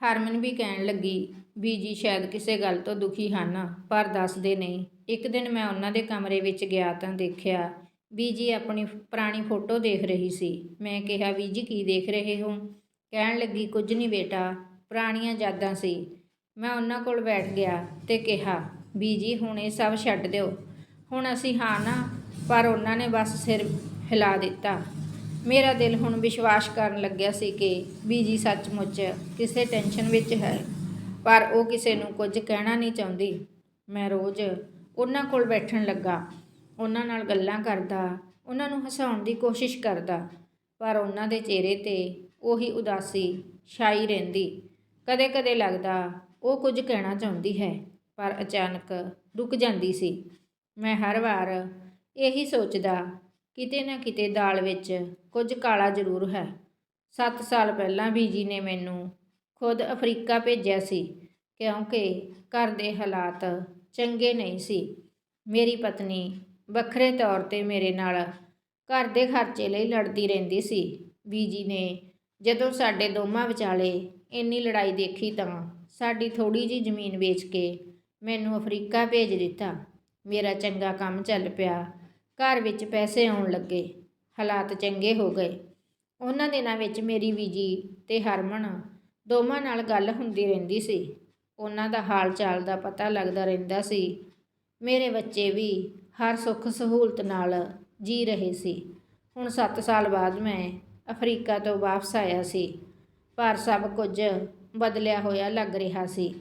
ਹਰਮਨ ਵੀ ਕਹਿਣ ਲੱਗੀ, ਬੀਜੀ ਸ਼ਾਇਦ ਕਿਸੇ ਗੱਲ ਤੋਂ ਦੁਖੀ ਹਨ, ਪਰ ਦੱਸਦੇ ਨਹੀਂ। ਇੱਕ ਦਿਨ ਮੈਂ ਉਹਨਾਂ ਦੇ ਕਮਰੇ ਵਿੱਚ ਗਿਆ ਤਾਂ ਦੇਖਿਆ, ਬੀਜੀ ਆਪਣੀ ਪੁਰਾਣੀ ਫੋਟੋ ਦੇਖ ਰਹੀ ਸੀ। ਮੈਂ ਕਿਹਾ, ਬੀਜੀ, ਕੀ ਦੇਖ ਰਹੇ ਹੋ? ਕਹਿਣ ਲੱਗੀ, ਕੁਝ ਨਹੀਂ ਬੇਟਾ, ਪੁਰਾਣੀਆਂ ਯਾਦਾਂ ਸੀ। ਮੈਂ ਉਹਨਾਂ ਕੋਲ ਬੈਠ ਗਿਆ ਤੇ ਕਿਹਾ, ਬੀਜੀ, ਹੁਣ ਇਹ ਸਭ ਛੱਡ ਦਿਓ। ਹੁਣ ਅਸੀਂ ਹਾਂ ਨਾ, ਪਰ ਉਹਨਾਂ ਨੇ ਬਸ ਸਿਰ ਹਿਲਾ ਦਿੱਤਾ। ਮੇਰਾ ਦਿਲ ਹੁਣ ਵਿਸ਼ਵਾਸ ਕਰਨ ਲੱਗਿਆ ਸੀ ਕਿ ਬੀਜੀ ਸੱਚਮੁੱਚ ਕਿਸੇ ਟੈਨਸ਼ਨ ਵਿੱਚ ਹੈ, ਪਰ ਉਹ ਕਿਸੇ ਨੂੰ ਕੁਝ ਕਹਿਣਾ ਨਹੀਂ ਚਾਹੁੰਦੀ। ਮੈਂ ਰੋਜ਼ ਉਹਨਾਂ ਕੋਲ ਬੈਠਣ ਲੱਗਾ। ਉਹਨਾਂ ਨਾਲ ਗੱਲਾਂ ਕਰਦਾ, ਉਹਨਾਂ ਨੂੰ ਹਸਾਉਣ ਦੀ ਕੋਸ਼ਿਸ਼ ਕਰਦਾ, ਪਰ ਉਹਨਾਂ ਦੇ ਚਿਹਰੇ ਤੇ ਉਹੀ ਉਦਾਸੀ ਛਾਈ ਰਹਿੰਦੀ। ਕਦੇ-ਕਦੇ ਲੱਗਦਾ ਉਹ ਕੁਝ ਕਹਿਣਾ ਚਾਹੁੰਦੀ ਹੈ, ਪਰ ਅਚਾਨਕ ਰੁਕ ਜਾਂਦੀ ਸੀ। ਮੈਂ ਹਰ ਵਾਰ ਇਹੀ ਸੋਚਦਾ, ਕਿਤੇ ਨਾ ਕਿਤੇ ਦਾਲ ਵਿੱਚ ਕੁਝ ਕਾਲਾ ਜ਼ਰੂਰ ਹੈ। 7 ਸਾਲ ਪਹਿਲਾਂ ਬੀਜੀ ਨੇ ਮੈਨੂੰ ਖੁਦ ਅਫਰੀਕਾ ਭੇਜਿਆ ਸੀ, ਕਿਉਂਕਿ ਘਰ ਦੇ ਹਾਲਾਤ ਚੰਗੇ ਨਹੀਂ ਸੀ। ਮੇਰੀ ਪਤਨੀ ਵੱਖਰੇ ਤੌਰ ਤੇ ਮੇਰੇ ਨਾਲ ਘਰ ਦੇ ਖਰਚੇ ਲਈ ਲੜਦੀ ਰਹਿੰਦੀ ਸੀ। ਬੀਜੀ ਨੇ ਜਦੋਂ ਸਾਡੇ ਦੋਵਾਂ ਵਿਚਾਲੇ ਇੰਨੀ ਲੜਾਈ ਦੇਖੀ ਤਾਂ ਸਾਡੀ ਥੋੜੀ ਜੀ ਜ਼ਮੀਨ ਵੇਚ ਕੇ ਮੈਨੂੰ ਅਫਰੀਕਾ ਭੇਜ ਦਿੱਤਾ। ਮੇਰਾ ਚੰਗਾ ਕੰਮ ਚੱਲ ਪਿਆ। ਘਰ ਵਿੱਚ ਪੈਸੇ ਆਉਣ ਲੱਗੇ। ਹਾਲਾਤ ਚੰਗੇ ਹੋ ਗਏ। ਉਹਨਾਂ ਦਿਨਾਂ ਵਿੱਚ ਮੇਰੀ ਬੀਜੀ ਤੇ ਹਰਮਨ ਦੋਵਾਂ ਨਾਲ ਗੱਲ ਹੁੰਦੀ ਰਹਿੰਦੀ ਸੀ। ਉਹਨਾਂ ਦਾ ਹਾਲ ਚਾਲ ਦਾ ਪਤਾ ਲੱਗਦਾ ਰਹਿੰਦਾ ਸੀ। ਮੇਰੇ ਬੱਚੇ ਵੀ ਹਰ ਸੁੱਖ ਸਹੂਲਤ ਨਾਲ ਜੀ ਰਹੇ ਸੀ। ਹੁਣ 7 ਸਾਲ ਬਾਅਦ ਮੈਂ ਅਫਰੀਕਾ ਤੋਂ ਵਾਪਸ ਆਇਆ ਸੀ। ਪਰ ਸਭ ਕੁਝ ਬਦਲਿਆ ਹੋਇਆ ਲੱਗ ਰਿਹਾ ਸੀ।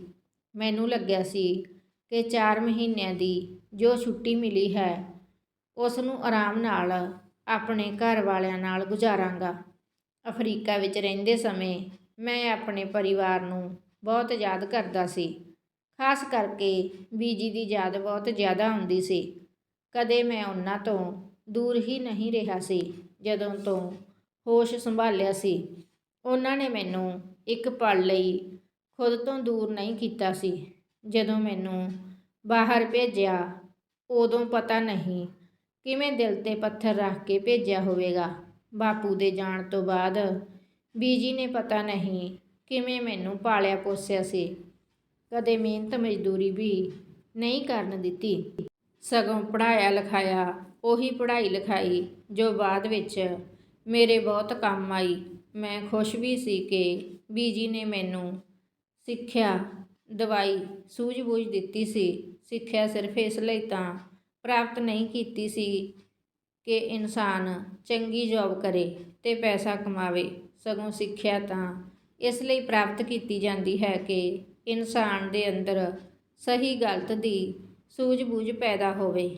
ਮੈਨੂੰ ਲੱਗਿਆ ਸੀ ਕਿ 4 ਮਹੀਨਿਆਂ ਦੀ ਜੋ ਛੁੱਟੀ ਮਿਲੀ ਹੈ ਉਸ ਨੂੰ ਆਰਾਮ ਨਾਲ ਆਪਣੇ ਘਰ ਵਾਲਿਆਂ ਨਾਲ ਗੁਜ਼ਾਰਾਂਗਾ। ਅਫਰੀਕਾ ਵਿੱਚ ਰਹਿੰਦੇ ਸਮੇਂ ਮੈਂ ਆਪਣੇ ਪਰਿਵਾਰ ਨੂੰ ਬਹੁਤ ਯਾਦ ਕਰਦਾ ਸੀ। ਖਾਸ ਕਰਕੇ ਬੀਜੀ ਦੀ ਯਾਦ ਬਹੁਤ ਜ਼ਿਆਦਾ ਆਉਂਦੀ ਸੀ। ਕਦੇ ਮੈਂ ਉਹਨਾਂ ਤੋਂ ਦੂਰ ਹੀ ਨਹੀਂ ਰਿਹਾ ਸੀ, ਜਦੋਂ ਤੋਂ ਹੋਸ਼ ਸੰਭਾਲਿਆ ਸੀ। ਉਹਨਾਂ ਨੇ ਮੈਨੂੰ ਇੱਕ ਪਲ ਲਈ ਖੁਦ ਤੋਂ ਦੂਰ ਨਹੀਂ ਕੀਤਾ ਸੀ। ਜਦੋਂ ਮੈਨੂੰ ਬਾਹਰ ਭੇਜਿਆ, ਉਦੋਂ ਪਤਾ ਨਹੀਂ ਕਿਵੇਂ ਦਿਲ ਤੇ ਪੱਥਰ ਰੱਖ ਕੇ ਭੇਜਿਆ ਹੋਵੇਗਾ। ਬਾਪੂ ਦੇ ਜਾਣ ਤੋਂ ਬਾਅਦ ਬੀਜੀ ਨੇ ਪਤਾ ਨਹੀਂ ਕਿਵੇਂ ਮੈਨੂੰ ਪਾਲਿਆ ਪੋਸਿਆ ਸੀ। ਕਦੇ ਮਿਹਨਤ ਮਜ਼ਦੂਰੀ ਵੀ ਨਹੀਂ ਕਰਨ ਦਿੱਤੀ। ਸਗੋਂ ਪੜਾਇਆ ਲਿਖਾਇਆ ਉਹੀ ਪੜ੍ਹਾਈ ਲਿਖਾਈ ਜੋ ਬਾਅਦ ਵਿੱਚ ਮੇਰੇ ਬਹੁਤ ਕੰਮ ਆਈ। ਮੈਂ ਖੁਸ਼ ਵੀ ਸੀ ਕਿ ਬੀਜੀ ਨੇ ਮੈਨੂੰ ਸਿੱਖਿਆ ਦਵਾਈ ਸੂਝ-ਬੂਝ ਦਿੱਤੀ ਸੀ। ਸਿੱਖਿਆ ਸਿਰਫ ਇਸ ਲਈ ਤਾਂ ਪ੍ਰਾਪਤ ਨਹੀਂ ਕੀਤੀ ਸੀ ਕਿ ਇਨਸਾਨ ਚੰਗੀ ਜੌਬ ਕਰੇ ਤੇ ਪੈਸਾ ਕਮਾਵੇ। ਸਗੋਂ ਸਿੱਖਿਆ ਤਾਂ ਇਸ ਲਈ ਪ੍ਰਾਪਤ ਕੀਤੀ ਜਾਂਦੀ ਹੈ ਕਿ ਇਨਸਾਨ ਦੇ ਅੰਦਰ ਸਹੀ ਗਲਤ ਦੀ ਸੂਝ-ਬੂਝ ਪੈਦਾ ਹੋਵੇ।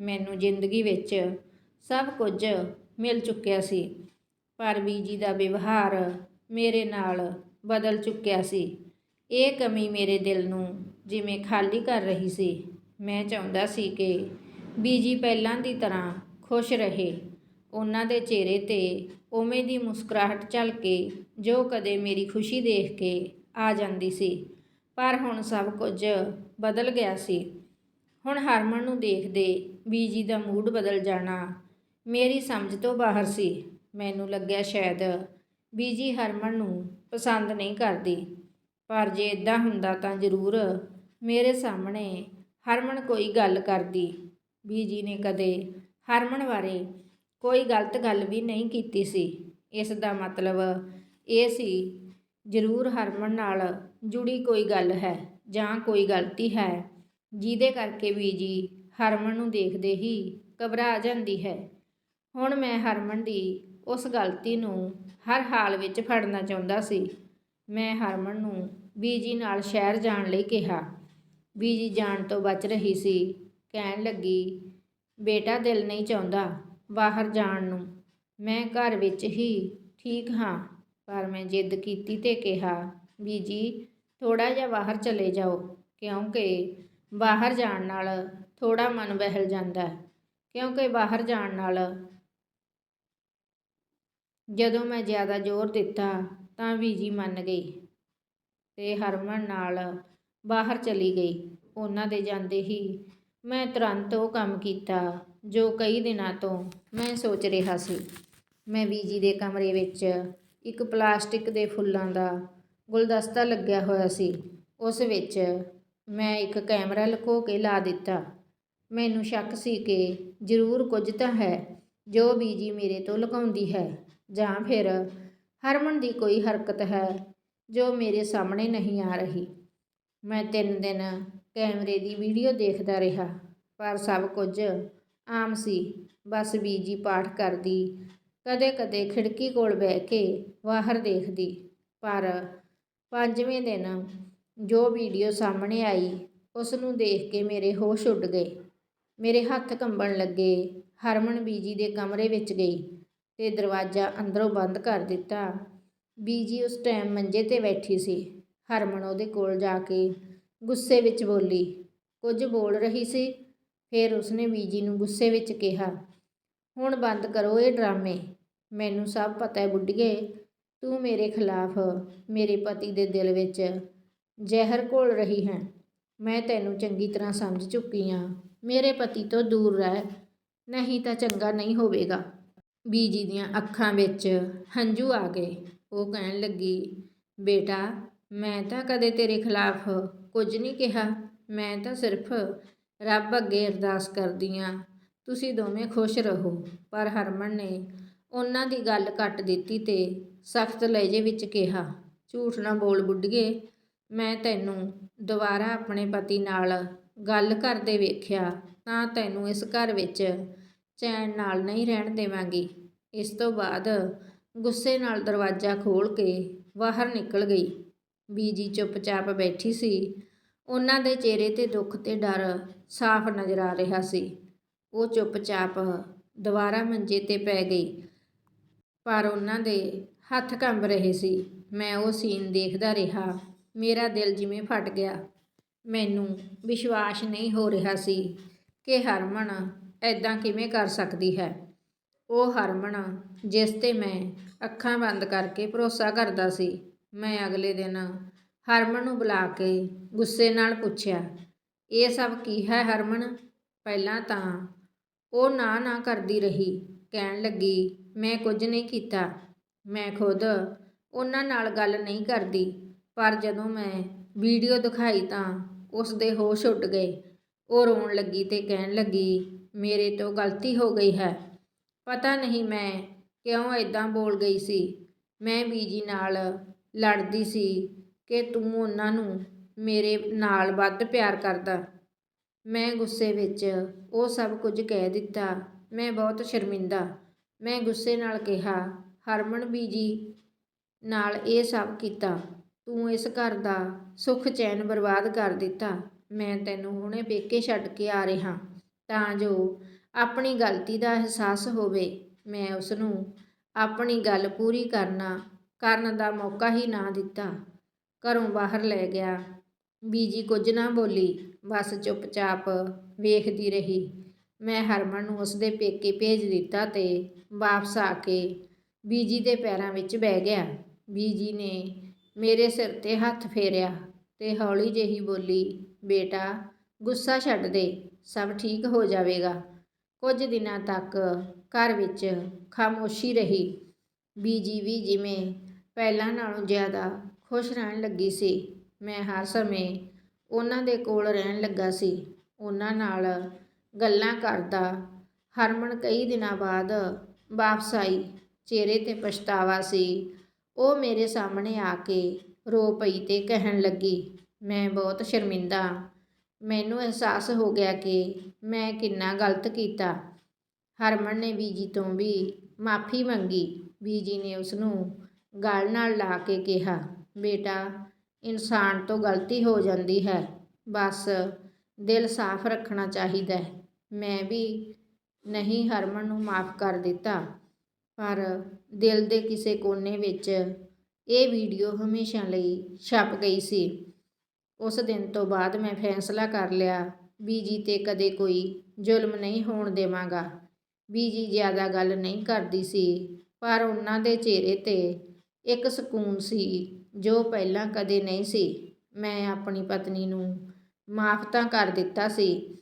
ਮੈਨੂੰ ਜ਼ਿੰਦਗੀ ਵਿੱਚ ਸਭ ਕੁਝ ਮਿਲ ਚੁੱਕਿਆ ਸੀ। ਪਰ ਬੀਜੀ ਦਾ ਵਿਵਹਾਰ ਮੇਰੇ ਨਾਲ ਬਦਲ ਚੁੱਕਿਆ ਸੀ। ਇਹ ਕਮੀ ਮੇਰੇ ਦਿਲ ਨੂੰ ਜਿਵੇਂ ਖਾਲੀ ਕਰ ਰਹੀ ਸੀ। ਮੈਂ ਚਾਹੁੰਦਾ ਸੀ ਕਿ ਬੀਜੀ ਪਹਿਲਾਂ ਦੀ ਤਰ੍ਹਾਂ ਖੁਸ਼ ਰਹੇ। ਉਹਨਾਂ ਦੇ ਚਿਹਰੇ ਤੇ ਉਵੇਂ ਦੀ ਮੁਸਕਰਾਹਟ ਝਲਕੇ ਜੋ ਕਦੇ ਮੇਰੀ ਖੁਸ਼ੀ ਦੇਖ ਕੇ ਆ ਜਾਂਦੀ ਸੀ। ਪਰ ਹੁਣ ਸਭ ਕੁਝ ਬਦਲ ਗਿਆ ਸੀ। ਹੁਣ ਹਰਮਨ ਨੂੰ ਦੇਖਦੇ ਬੀਜੀ ਦਾ ਮੂਡ ਬਦਲ ਜਾਣਾ ਮੇਰੀ ਸਮਝ ਤੋਂ ਬਾਹਰ ਸੀ। ਮੈਨੂੰ ਲੱਗਿਆ ਸ਼ਾਇਦ ਬੀਜੀ ਹਰਮਨ ਨੂੰ ਪਸੰਦ ਨਹੀਂ ਕਰਦੀ। ਪਰ ਜੇ ਇਦਾਂ ਹੁੰਦਾ ਤਾਂ ਜ਼ਰੂਰ ਮੇਰੇ ਸਾਹਮਣੇ ਹਰਮਨ ਕੋਈ ਗੱਲ ਕਰਦੀ। ਬੀਜੀ ਨੇ ਕਦੇ ਹਰਮਨ ਬਾਰੇ ਕੋਈ ਗਲਤ ਗੱਲ ਵੀ ਨਹੀਂ ਕੀਤੀ ਸੀ। ਇਸ ਦਾ ਮਤਲਬ ਇਹ ਸੀ, ਜ਼ਰੂਰ ਹਰਮਨ ਨਾਲ ਜੁੜੀ ਕੋਈ ਗੱਲ ਹੈ ਜਾਂ ਕੋਈ ਗਲਤੀ ਹੈ, ਜਿਹਦੇ ਕਰਕੇ ਬੀਜੀ ਹਰਮਨ ਨੂੰ ਦੇਖਦੇ ਹੀ ਘਬਰਾ ਜਾਂਦੀ ਹੈ। ਹੁਣ ਮੈਂ ਹਰਮਨ ਦੀ ਉਸ ਗਲਤੀ ਨੂੰ ਹਰ ਹਾਲ ਵਿੱਚ ਫੜਨਾ ਚਾਹੁੰਦਾ ਸੀ। ਮੈਂ ਹਰਮਨ ਨੂੰ ਬੀਜੀ ਨਾਲ ਸ਼ਹਿਰ ਜਾਣ ਲਈ ਕਿਹਾ। ਬੀਜੀ ਜਾਣ ਤੋਂ ਬਚ ਰਹੀ ਸੀ। ਕਹਿਣ ਲੱਗੀ, ਬੇਟਾ ਦਿਲ ਨਹੀਂ ਚਾਹੁੰਦਾ ਬਾਹਰ ਜਾਣ ਨੂੰ। ਮੈਂ ਘਰ ਵਿੱਚ ਹੀ ਠੀਕ ਹਾਂ, ਪਰ ਮੈਂ ਜਿੱਦ ਕੀਤੀ ਤੇ ਕਿਹਾ, ਬੀਜੀ ਥੋੜਾ ਜਿਹਾ ਬਾਹਰ ਚਲੇ ਜਾਓ, ਕਿਉਂਕਿ ਬਾਹਰ ਜਾਣ ਨਾਲ ਥੋੜਾ ਮਨ ਬਹਿਲ ਜਾਂਦਾ ਹੈ। ਕਿਉਂਕਿ ਬਾਹਰ ਜਾਣ ਨਾਲ ਜਦੋਂ ਮੈਂ ਜ਼ਿਆਦਾ ਜ਼ੋਰ ਦਿੱਤਾ ਤਾਂ ਬੀਜੀ ਮੰਨ ਗਈ ਅਤੇ ਹਰਮਨ ਨਾਲ ਬਾਹਰ ਚਲੀ ਗਈ। ਉਹਨਾਂ ਦੇ ਜਾਂਦੇ ਹੀ ਮੈਂ ਤੁਰੰਤ ਉਹ ਕੰਮ ਕੀਤਾ ਜੋ ਕਈ ਦਿਨਾਂ ਤੋਂ ਮੈਂ ਸੋਚ ਰਿਹਾ ਸੀ। ਮੈਂ ਬੀਜੀ ਦੇ ਕਮਰੇ ਵਿੱਚ ਇੱਕ ਪਲਾਸਟਿਕ ਦੇ ਫੁੱਲਾਂ ਦਾ ਗੁਲਦਸਤਾ ਲੱਗਿਆ ਹੋਇਆ ਸੀ। ਉਸ ਵਿੱਚ ਮੈਂ ਇੱਕ ਕੈਮਰਾ ਲੁਕੋ ਕੇ ਲਾ ਦਿੱਤਾ। ਮੈਨੂੰ ਸ਼ੱਕ ਸੀ ਕਿ ਜ਼ਰੂਰ ਕੁਝ ਤਾਂ ਹੈ ਜੋ ਬੀਜੀ ਮੇਰੇ ਤੋਂ ਲੁਕਾਉਂਦੀ ਹੈ। ਜਾਂ ਫਿਰ ਹਰਮਨ ਦੀ ਕੋਈ ਹਰਕਤ ਹੈ ਜੋ ਮੇਰੇ ਸਾਹਮਣੇ ਨਹੀਂ ਆ ਰਹੀ। ਮੈਂ ਤਿੰਨ ਦਿਨ ਕੈਮਰੇ ਦੀ ਵੀਡੀਓ ਦੇਖਦਾ ਰਿਹਾ, ਪਰ ਸਭ ਕੁਝ ਆਮ ਸੀ। ਬਸ ਬੀਜੀ ਪਾਠ ਕਰਦੀ, ਕਦੇ-ਕਦੇ ਖਿੜਕੀ ਕੋਲ ਬਹਿ ਕੇ ਬਾਹਰ ਦੇਖਦੀ, ਪਰ ਪੰਜਵੇਂ ਦਿਨ ਜੋ ਵੀਡੀਓ ਸਾਹਮਣੇ ਆਈ ਉਸ ਨੂੰ ਦੇਖ ਕੇ ਮੇਰੇ ਹੋਸ਼ ਉੱਡ ਗਏ। ਮੇਰੇ ਹੱਥ ਕੰਬਣ ਲੱਗੇ, ਹਰਮਨ ਬੀਜੀ ਦੇ ਕਮਰੇ ਵਿੱਚ ਗਈ। ਤੇ ਦਰਵਾਜ਼ਾ ਅੰਦਰੋਂ ਬੰਦ ਕਰ ਦਿੱਤਾ। ਬੀਜੀ ਉਸ ਟਾਈਮ ਮੰਜੇ ਤੇ ਬੈਠੀ ਸੀ। ਹਰਮਨ ਉਹਦੇ ਕੋਲ ਜਾ ਕੇ ਗੁੱਸੇ ਵਿੱਚ ਬੋਲੀ, ਕੁਝ ਬੋਲ ਰਹੀ ਸੀ? ਫਿਰ ਉਸਨੇ ਬੀਜੀ ਨੂੰ ਗੁੱਸੇ ਵਿੱਚ ਕਿਹਾ, ਹੁਣ ਬੰਦ ਕਰੋ ਇਹ ਡਰਾਮੇ। ਮੈਨੂੰ ਸਭ ਪਤਾ ਹੈ ਬੁੱਢੀਏ। ਤੂੰ ਮੇਰੇ ਖਿਲਾਫ, ਮੇਰੇ ਪਤੀ ਦੇ ਦਿਲ ਵਿੱਚ ਜ਼ਹਿਰ ਘੋਲ ਰਹੀ ਹੈ। ਮੈਂ ਤੈਨੂੰ ਚੰਗੀ ਤਰ੍ਹਾਂ ਸਮਝ ਚੁੱਕੀ ਹਾਂ। ਮੇਰੇ ਪਤੀ ਤੋਂ ਦੂਰ ਰਹਿ। ਨਹੀਂ ਤਾਂ ਚੰਗਾ ਨਹੀਂ ਹੋਵੇਗਾ। ਬੀਜੀ ਦੀਆਂ ਅੱਖਾਂ ਵਿੱਚ ਹੰਝੂ ਆ ਗਏ। ਉਹ ਕਹਿਣ ਲੱਗੀ, ਬੇਟਾ, ਮੈਂ ਤਾਂ ਕਦੇ ਤੇਰੇ ਖਿਲਾਫ ਕੁਝ ਨਹੀਂ ਕਿਹਾ। ਮੈਂ ਤਾਂ ਸਿਰਫ ਰੱਬ ਅੱਗੇ ਅਰਦਾਸ ਕਰਦੀ ਆ। ਤੁਸੀਂ ਦੋਵੇਂ ਖੁਸ਼ ਰਹੋ। ਪਰ ਹਰਮਨ ਨੇ ਉਹਨਾਂ ਦੀ ਗੱਲ ਕੱਟ ਦਿੱਤੀ ਤੇ ਸਖਤ ਲਹਿਜੇ ਵਿੱਚ ਕਿਹਾ, ਝੂਠ ਨਾ ਬੋਲ ਬੁੱਢੀਏ, ਮੈਂ ਤੈਨੂੰ ਦੁਬਾਰਾ ਆਪਣੇ ਪਤੀ ਨਾਲ ਗੱਲ ਕਰਦੇ ਵੇਖਿਆ ਤਾਂ ਤੈਨੂੰ ਇਸ ਘਰ ਵਿੱਚ ਚੈਨ ਨਾਲ ਨਹੀਂ ਰਹਿਣ ਦੇਵਾਂਗੀ। ਇਸ ਤੋਂ ਬਾਅਦ ਗੁੱਸੇ ਨਾਲ ਦਰਵਾਜ਼ਾ ਖੋਲ੍ਹ ਕੇ ਬਾਹਰ ਨਿਕਲ ਗਈ। ਬੀਜੀ ਚੁੱਪਚਾਪ ਬੈਠੀ ਸੀ। ਉਹਨਾਂ ਦੇ ਚਿਹਰੇ ਤੇ ਦੁੱਖ ਤੇ ਡਰ ਸਾਫ਼ ਨਜ਼ਰ ਆ ਰਿਹਾ ਸੀ। ਉਹ ਚੁੱਪਚਾਪ ਦੁਬਾਰਾ ਮੰਜੇ ਤੇ ਪੈ ਗਈ। ਪਰ ਉਹਨਾਂ ਦੇ ਹੱਥ ਕੰਬ ਰਹੇ ਸੀ। ਮੈਂ ਉਹ ਸੀਨ ਦੇਖਦਾ ਰਿਹਾ। ਮੇਰਾ ਦਿਲ ਜਿਵੇਂ ਫਟ ਗਿਆ। ਮੈਨੂੰ ਵਿਸ਼ਵਾਸ ਨਹੀਂ ਹੋ ਰਿਹਾ ਸੀ ਕਿ ਹਰਮਨ ਐਦਾਂ ਕਿਵੇਂ ਕਰ ਸਕਦੀ ਹੈ? ਉਹ ਹਰਮਨ, ਜਿਸ ਤੇ ਮੈਂ ਅੱਖਾਂ ਬੰਦ ਕਰਕੇ ਭਰੋਸਾ ਕਰਦਾ ਸੀ, ਮੈਂ ਅਗਲੇ ਦਿਨ ਹਰਮਨ ਨੂੰ ਬੁਲਾ ਕੇ ਗੁੱਸੇ ਨਾਲ ਪੁੱਛਿਆ, ਇਹ ਸਭ ਕੀ ਹੈ ਹਰਮਨ? ਪਹਿਲਾਂ ਤਾਂ ਉਹ ਨਾ ਨਾ ਕਰਦੀ ਰਹੀ, ਕਹਿਣ ਲੱਗੀ, ਮੈਂ ਕੁਝ ਨਹੀਂ ਕੀਤਾ, ਮੈਂ ਖੁਦ ਉਹਨਾਂ ਨਾਲ ਗੱਲ ਨਹੀਂ ਕਰਦੀ, ਪਰ ਜਦੋਂ ਮੈਂ ਵੀਡੀਓ ਦਿਖਾਈ ਤਾਂ ਉਸ ਦੇ ਹੋਸ਼ ਉੱਡ ਗਏ। ਉਹ ਰੋਣ ਲੱਗੀ ਤੇ ਕਹਿਣ ਲੱਗੀ ਮੇਰੇ ਤੋਂ ਗਲਤੀ ਹੋ ਗਈ ਹੈ। ਪਤਾ ਨਹੀਂ ਮੈਂ ਕਿਉਂ ਐਦਾਂ ਬੋਲ ਗਈ ਸੀ। ਮੈਂ ਬੀਜੀ ਨਾਲ ਲੜਦੀ ਸੀ ਕਿ ਤੂੰ ਉਹਨਾਂ ਨੂੰ ਮੇਰੇ ਨਾਲ ਵੱਧ ਪਿਆਰ ਕਰਦਾ। ਮੈਂ ਗੁੱਸੇ ਵਿੱਚ ਉਹ ਸਭ ਕੁਝ ਕਹਿ ਦਿੱਤਾ। ਮੈਂ ਬਹੁਤ ਸ਼ਰਮਿੰਦਾ। ਮੈਂ ਗੁੱਸੇ ਨਾਲ ਕਿਹਾ, ਹਰਮਨ ਬੀਜੀ ਨਾਲ ਇਹ ਸਭ ਕੀਤਾ। ਤੂੰ ਇਸ ਘਰ ਦਾ ਸੁੱਖ ਚੈਨ ਬਰਬਾਦ ਕਰ ਦਿੱਤਾ। ਮੈਂ ਤੈਨੂੰ ਹੁਣੇ ਪੇਕੇ ਛੱਡ ਕੇ ਆ ਰਿਹਾ। ਤਾਂ ਜੋ ਆਪਣੀ ਗਲਤੀ ਦਾ ਅਹਿਸਾਸ ਹੋਵੇ, ਮੈਂ ਉਸ ਨੂੰ ਆਪਣੀ ਗੱਲ ਪੂਰੀ ਕਰਨਾ, ਕਰਨ ਦਾ ਮੌਕਾ ਹੀ ਨਾ ਦਿੱਤਾ। ਘਰੋਂ ਬਾਹਰ ਲੈ ਗਿਆ। ਬੀਜੀ ਕੁਝ ਨਾ ਬੋਲੀ, ਬਸ ਚੁੱਪਚਾਪ ਵੇਖਦੀ ਰਹੀ। ਮੈਂ ਹਰਮਨ ਨੂੰ ਉਸਦੇ ਪੇਕੇ ਭੇਜ ਦਿੱਤਾ ਤੇ ਵਾਪਸ ਆ ਕੇ ਬੀਜੀ ਦੇ ਪੈਰਾਂ ਵਿੱਚ ਬਹਿ ਗਿਆ। ਬੀਜੀ ਨੇ ਮੇਰੇ ਸਿਰ ਤੇ ਹੱਥ ਫੇਰਿਆ ਤੇ ਹੌਲੀ ਜਿਹੀ ਬੋਲੀ, ਬੇਟਾ, ਗੁੱਸਾ ਛੱਡ ਦੇ। ਸਭ ਠੀਕ ਹੋ ਜਾਵੇਗਾ। ਕੁਝ ਦਿਨਾਂ ਤੱਕ ਘਰ ਵਿੱਚ ਖਾਮੋਸ਼ੀ ਰਹੀ। ਬੀਜੀ ਵੀ ਜਿਵੇਂ ਪਹਿਲਾਂ ਨਾਲੋਂ ਜ਼ਿਆਦਾ ਖੁਸ਼ ਰਹਿਣ ਲੱਗੀ ਸੀ। ਮੈਂ ਹਰ ਸਮੇਂ ਉਹਨਾਂ ਦੇ ਕੋਲ ਰਹਿਣ ਲੱਗਾ ਸੀ। ਉਹਨਾਂ ਨਾਲ ਗੱਲਾਂ ਕਰਦਾ ਹਰਮਨ ਕਈ ਦਿਨਾਂ ਬਾਅਦ ਵਾਪਸ ਆਈ। ਚਿਹਰੇ ਤੇ ਪਛਤਾਵਾ ਸੀ। ਉਹ ਮੇਰੇ ਸਾਹਮਣੇ ਆ ਕੇ ਰੋ ਪਈ ਤੇ ਕਹਿਣ ਲੱਗੀ, ਮੈਂ ਬਹੁਤ ਸ਼ਰਮਿੰਦਾ। ਮੈਨੂੰ ਅਹਿਸਾਸ ਹੋ ਗਿਆ ਕਿ ਮੈਂ ਕਿੰਨਾ ਗਲਤ ਕੀਤਾ। ਹਰਮਨ ਨੇ ਬੀਜੀ ਤੋਂ ਵੀ ਮਾਫੀ ਮੰਗੀ। ਬੀਜੀ ਨੇ ਉਸ ਨੂੰ ਗਲ ਨਾਲ ਲਾ ਕੇ ਕਿਹਾ, ਬੇਟਾ, ਇਨਸਾਨ ਤੋਂ ਗਲਤੀ ਹੋ ਜਾਂਦੀ ਹੈ। ਬਸ ਦਿਲ ਸਾਫ਼ ਰੱਖਣਾ ਚਾਹੀਦਾ ਹੈ। ਮੈਂ ਵੀ ਨਹੀਂ ਹਰਮਨ ਨੂੰ ਮਾਫ ਕਰ ਦਿੱਤਾ, ਪਰ ਦਿਲ ਦੇ ਕਿਸੇ ਕੋਨੇ ਵਿੱਚ ਇਹ ਵੀਡੀਓ ਹਮੇਸ਼ਾ ਲਈ ਛਪ ਗਈ ਸੀ। ਉਸ ਦਿਨ ਤੋਂ ਬਾਅਦ ਮੈਂ ਫੈਸਲਾ ਕਰ ਲਿਆ ਬੀਜੀ ਤੇ ਕਦੇ ਕੋਈ ਜ਼ੁਲਮ ਨਹੀਂ ਹੋਣ ਦੇਵਾਂਗਾ। ਬੀਜੀ ਜ਼ਿਆਦਾ ਗੱਲ ਨਹੀਂ ਕਰਦੀ ਸੀ, ਪਰ ਉਹਨਾਂ ਦੇ ਚਿਹਰੇ ਤੇ ਇੱਕ ਸਕੂਨ ਸੀ ਜੋ ਪਹਿਲਾਂ ਕਦੇ ਨਹੀਂ ਸੀ। ਮੈਂ ਆਪਣੀ ਪਤਨੀ ਨੂੰ ਮਾਫ ਤਾਂ ਕਰ ਦਿੱਤਾ ਸੀ,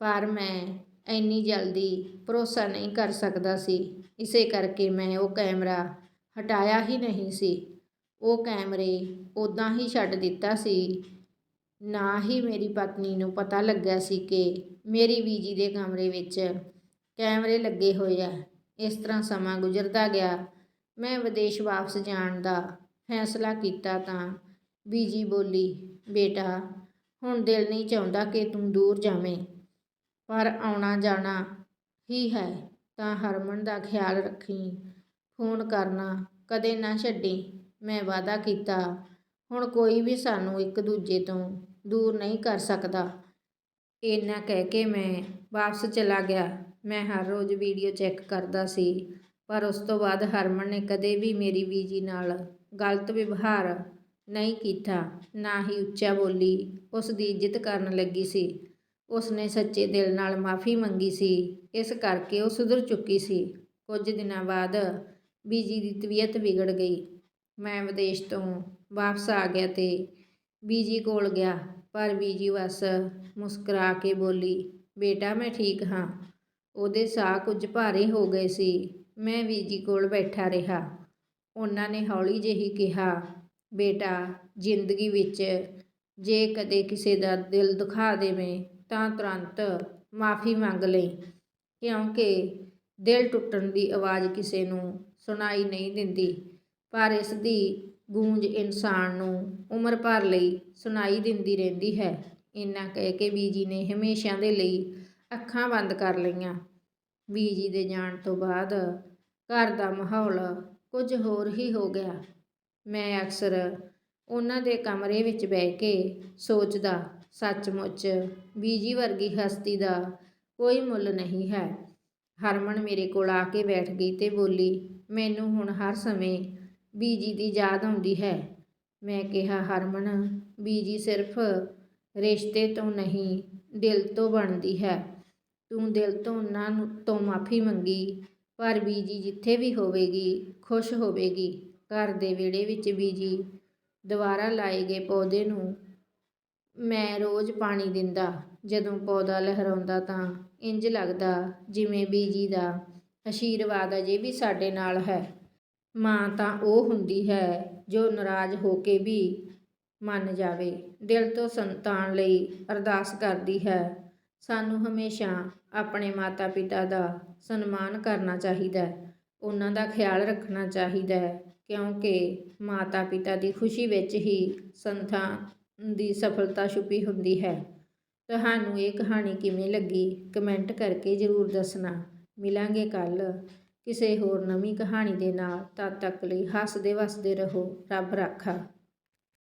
ਪਰ ਮੈਂ ਇੰਨੀ ਜਲਦੀ ਭਰੋਸਾ ਨਹੀਂ ਕਰ ਸਕਦਾ ਸੀ। ਇਸੇ ਕਰਕੇ ਮੈਂ ਉਹ ਕੈਮਰਾ ਹਟਾਇਆ ਹੀ ਨਹੀਂ ਸੀ। ਉਹ ਕੈਮਰੇ ਉਦਾਂ ਹੀ ਛੱਡ ਦਿੱਤਾ ਸੀ ਨਾ ਹੀ ਮੇਰੀ ਪਤਨੀ ਨੂੰ ਪਤਾ ਲੱਗਿਆ ਸੀ ਕਿ ਮੇਰੀ ਬੀਜੀ ਦੇ ਕਮਰੇ ਵਿੱਚ ਕੈਮਰੇ ਲੱਗੇ ਹੋਏ ਆ। ਇਸ ਤਰ੍ਹਾਂ ਸਮਾਂ ਗੁਜ਼ਰਦਾ ਗਿਆ। ਮੈਂ ਵਿਦੇਸ਼ ਵਾਪਸ ਜਾਣ ਦਾ ਫੈਸਲਾ ਕੀਤਾ ਤਾਂ ਬੀਜੀ ਬੋਲੀ, ਬੇਟਾ, ਹੁਣ ਦਿਲ ਨਹੀਂ ਚਾਹੁੰਦਾ ਕਿ ਤੂੰ ਦੂਰ ਜਾਵੇਂ, ਪਰ ਆਉਣਾ ਜਾਣਾ ਹੀ ਹੈ ਤਾਂ ਹਰਮਨ ਦਾ ਖਿਆਲ ਰੱਖੀ, ਫੋਨ ਕਰਨਾ, ਕਦੇ ਨਾ ਛੱਡੀ। ਮੈਂ ਵਾਅਦਾ ਕੀਤਾ, ਹੁਣ ਕੋਈ ਵੀ ਸਾਨੂੰ ਇੱਕ ਦੂਜੇ ਤੋਂ ਦੂਰ ਨਹੀਂ ਕਰ ਸਕਦਾ। ਇੰਨਾ ਕਹਿ ਕੇ ਮੈਂ ਵਾਪਸ ਚਲਾ ਗਿਆ। ਮੈਂ ਹਰ ਰੋਜ਼ ਵੀਡੀਓ ਚੈੱਕ ਕਰਦਾ ਸੀ, ਪਰ ਉਸ ਤੋਂ ਬਾਅਦ ਹਰਮਨ ਨੇ ਕਦੇ ਵੀ ਮੇਰੀ ਬੀਜੀ ਨਾਲ ਗਲਤ ਵਿਵਹਾਰ ਨਹੀਂ ਕੀਤਾ, ਨਾ ਹੀ ਉੱਚਾ ਬੋਲੀ। ਉਸ ਦੀ ਇੱਜ਼ਤ ਕਰਨ ਲੱਗੀ ਸੀ। ਉਸ ਨੇ ਸੱਚੇ ਦਿਲ ਨਾਲ ਮਾਫੀ ਮੰਗੀ ਸੀ। ਇਸ ਕਰਕੇ ਉਹ ਸੁਧਰ ਚੁੱਕੀ ਸੀ। ਕੁਝ ਦਿਨਾਂ ਬਾਅਦ ਬੀਜੀ ਦੀ ਤਬੀਅਤ ਵਿਗੜ ਗਈ। ਮੈਂ ਵਿਦੇਸ਼ ਤੋਂ ਵਾਪਸ ਆ ਗਿਆ ਤੇ ਬੀਜੀ ਕੋਲ ਗਿਆ। ਪਰ ਬੀਜੀ ਬਸ ਮੁਸਕਰਾ ਕੇ ਬੋਲੀ, ਬੇਟਾ, ਮੈਂ ਠੀਕ ਹਾਂ। ਉਹਦੇ ਸਾਹ ਕੁਝ ਭਾਰੇ ਹੋ ਗਏ ਸੀ। ਮੈਂ ਬੀਜੀ ਕੋਲ ਬੈਠਾ ਰਿਹਾ। ਉਹਨਾਂ ਨੇ ਹੌਲੀ ਜਿਹੀ ਕਿਹਾ, ਬੇਟਾ, ਜ਼ਿੰਦਗੀ ਵਿੱਚ ਜੇ ਕਦੇ ਕਿਸੇ ਦਾ ਦਿਲ ਦੁਖਾ ਦੇਵੇਂ, ਤਾਂ ਤੁਰੰਤ ਮਾਫੀ ਮੰਗ ਲਈ। ਕਿਉਂਕਿ ਦਿਲ ਟੁੱਟਣ ਦੀ ਆਵਾਜ਼ ਕਿਸੇ ਨੂੰ ਸੁਣਾਈ ਨਹੀਂ ਦਿੰਦੀ। ਪਰ ਇਸ ਦੀ ਗੂੰਜ ਇਨਸਾਨ ਨੂੰ ਉਮਰ ਭਰ ਲਈ ਸੁਣਾਈ ਦਿੰਦੀ ਰਹਿੰਦੀ ਹੈ। ਇੰਨਾ ਕਹਿ ਕੇ ਬੀਜੀ ਨੇ ਹਮੇਸ਼ਾ ਦੇ ਲਈ ਅੱਖਾਂ ਬੰਦ ਕਰ ਲਈਆਂ। ਬੀਜੀ ਦੇ ਜਾਣ ਤੋਂ ਬਾਅਦ ਘਰ ਦਾ ਮਾਹੌਲ ਕੁਝ ਹੋਰ ਹੀ ਹੋ ਗਿਆ। ਮੈਂ ਅਕਸਰ ਉਹਨਾਂ ਦੇ ਕਮਰੇ ਵਿੱਚ ਬਹਿ ਕੇ ਸੋਚਦਾ, ਸੱਚਮੁੱਚ ਬੀਜੀ ਵਰਗੀ ਹਸਤੀ ਦਾ ਕੋਈ ਮੁੱਲ ਨਹੀਂ ਹੈ। ਹਰਮਨ ਮੇਰੇ ਕੋਲ ਆ ਕੇ ਬੈਠ ਗਈ ਤੇ ਬੋਲੀ, ਮੈਨੂੰ ਹੁਣ ਹਰ ਸਮੇਂ ਬੀਜੀ ਦੀ ਯਾਦ ਆਉਂਦੀ ਹੈ। ਮੈਂ ਕਿਹਾ, ਹਰਮਨ, ਬੀਜੀ ਸਿਰਫ ਰਿਸ਼ਤੇ ਤੋਂ ਨਹੀਂ, ਦਿਲ ਤੋਂ ਬਣਦੀ ਹੈ। ਤੂੰ ਦਿਲ ਤੋਂ ਉਹਨਾਂ ਨੂੰ ਤੋਂ ਮਾਫੀ ਮੰਗੀ, ਪਰ ਬੀਜੀ ਜਿੱਥੇ ਵੀ ਹੋਵੇਗੀ, ਖੁਸ਼ ਹੋਵੇਗੀ। ਘਰ ਦੇ ਵਿਹੜੇ ਵਿੱਚ ਬੀਜੀ ਦੁਬਾਰਾ ਲਾਏ ਗਏ ਪੌਦੇ ਨੂੰ ਮੈਂ ਰੋਜ਼ ਪਾਣੀ ਦਿੰਦਾ। ਜਦੋਂ ਪੌਦਾ ਲਹਿਰਾਉਂਦਾ ਤਾਂ ਇੰਜ ਲੱਗਦਾ ਜਿਵੇਂ ਬੀਜੀ ਦਾ ਆਸ਼ੀਰਵਾਦ ਅਜੇ ਵੀ ਸਾਡੇ ਨਾਲ ਹੈ। ਮਾਂ ਤਾਂ ਉਹ ਹੁੰਦੀ ਹੈ ਜੋ ਨਾਰਾਜ਼ ਹੋ ਕੇ ਵੀ ਮੰਨ ਜਾਵੇ। ਦਿਲ ਤੋਂ ਸੰਤਾਨ ਲਈ ਅਰਦਾਸ ਕਰਦੀ ਹੈ। ਸਾਨੂੰ ਹਮੇਸ਼ਾ ਆਪਣੇ ਮਾਤਾ-ਪਿਤਾ ਦਾ ਸਨਮਾਨ ਕਰਨਾ ਚਾਹੀਦਾ ਹੈ। ਉਹਨਾਂ ਦਾ ਖਿਆਲ ਰੱਖਣਾ ਚਾਹੀਦਾ ਹੈ, ਕਿਉਂਕਿ ਮਾਤਾ-ਪਿਤਾ ਦੀ ਖੁਸ਼ੀ ਵਿੱਚ ਹੀ ਸੰਤਾਨ ਦੀ ਸਫਲਤਾ ਛੁਪੀ ਹੁੰਦੀ ਹੈ। ਤੁਹਾਨੂੰ ਇਹ ਕਹਾਣੀ ਕਿਵੇਂ ਲੱਗੀ? ਕਮੈਂਟ ਕਰਕੇ ਜ਼ਰੂਰ ਦੱਸਣਾ। ਮਿਲਾਂਗੇ ਕੱਲ ਕਿਸੇ ਹੋਰ ਨਵੀਂ ਕਹਾਣੀ ਦੇ ਨਾਲ ਤਦ ਤੱਕ ਲਈ ਹੱਸਦੇ ਵੱਸਦੇ ਰਹੋ। ਰੱਬ ਰਾਖਾ।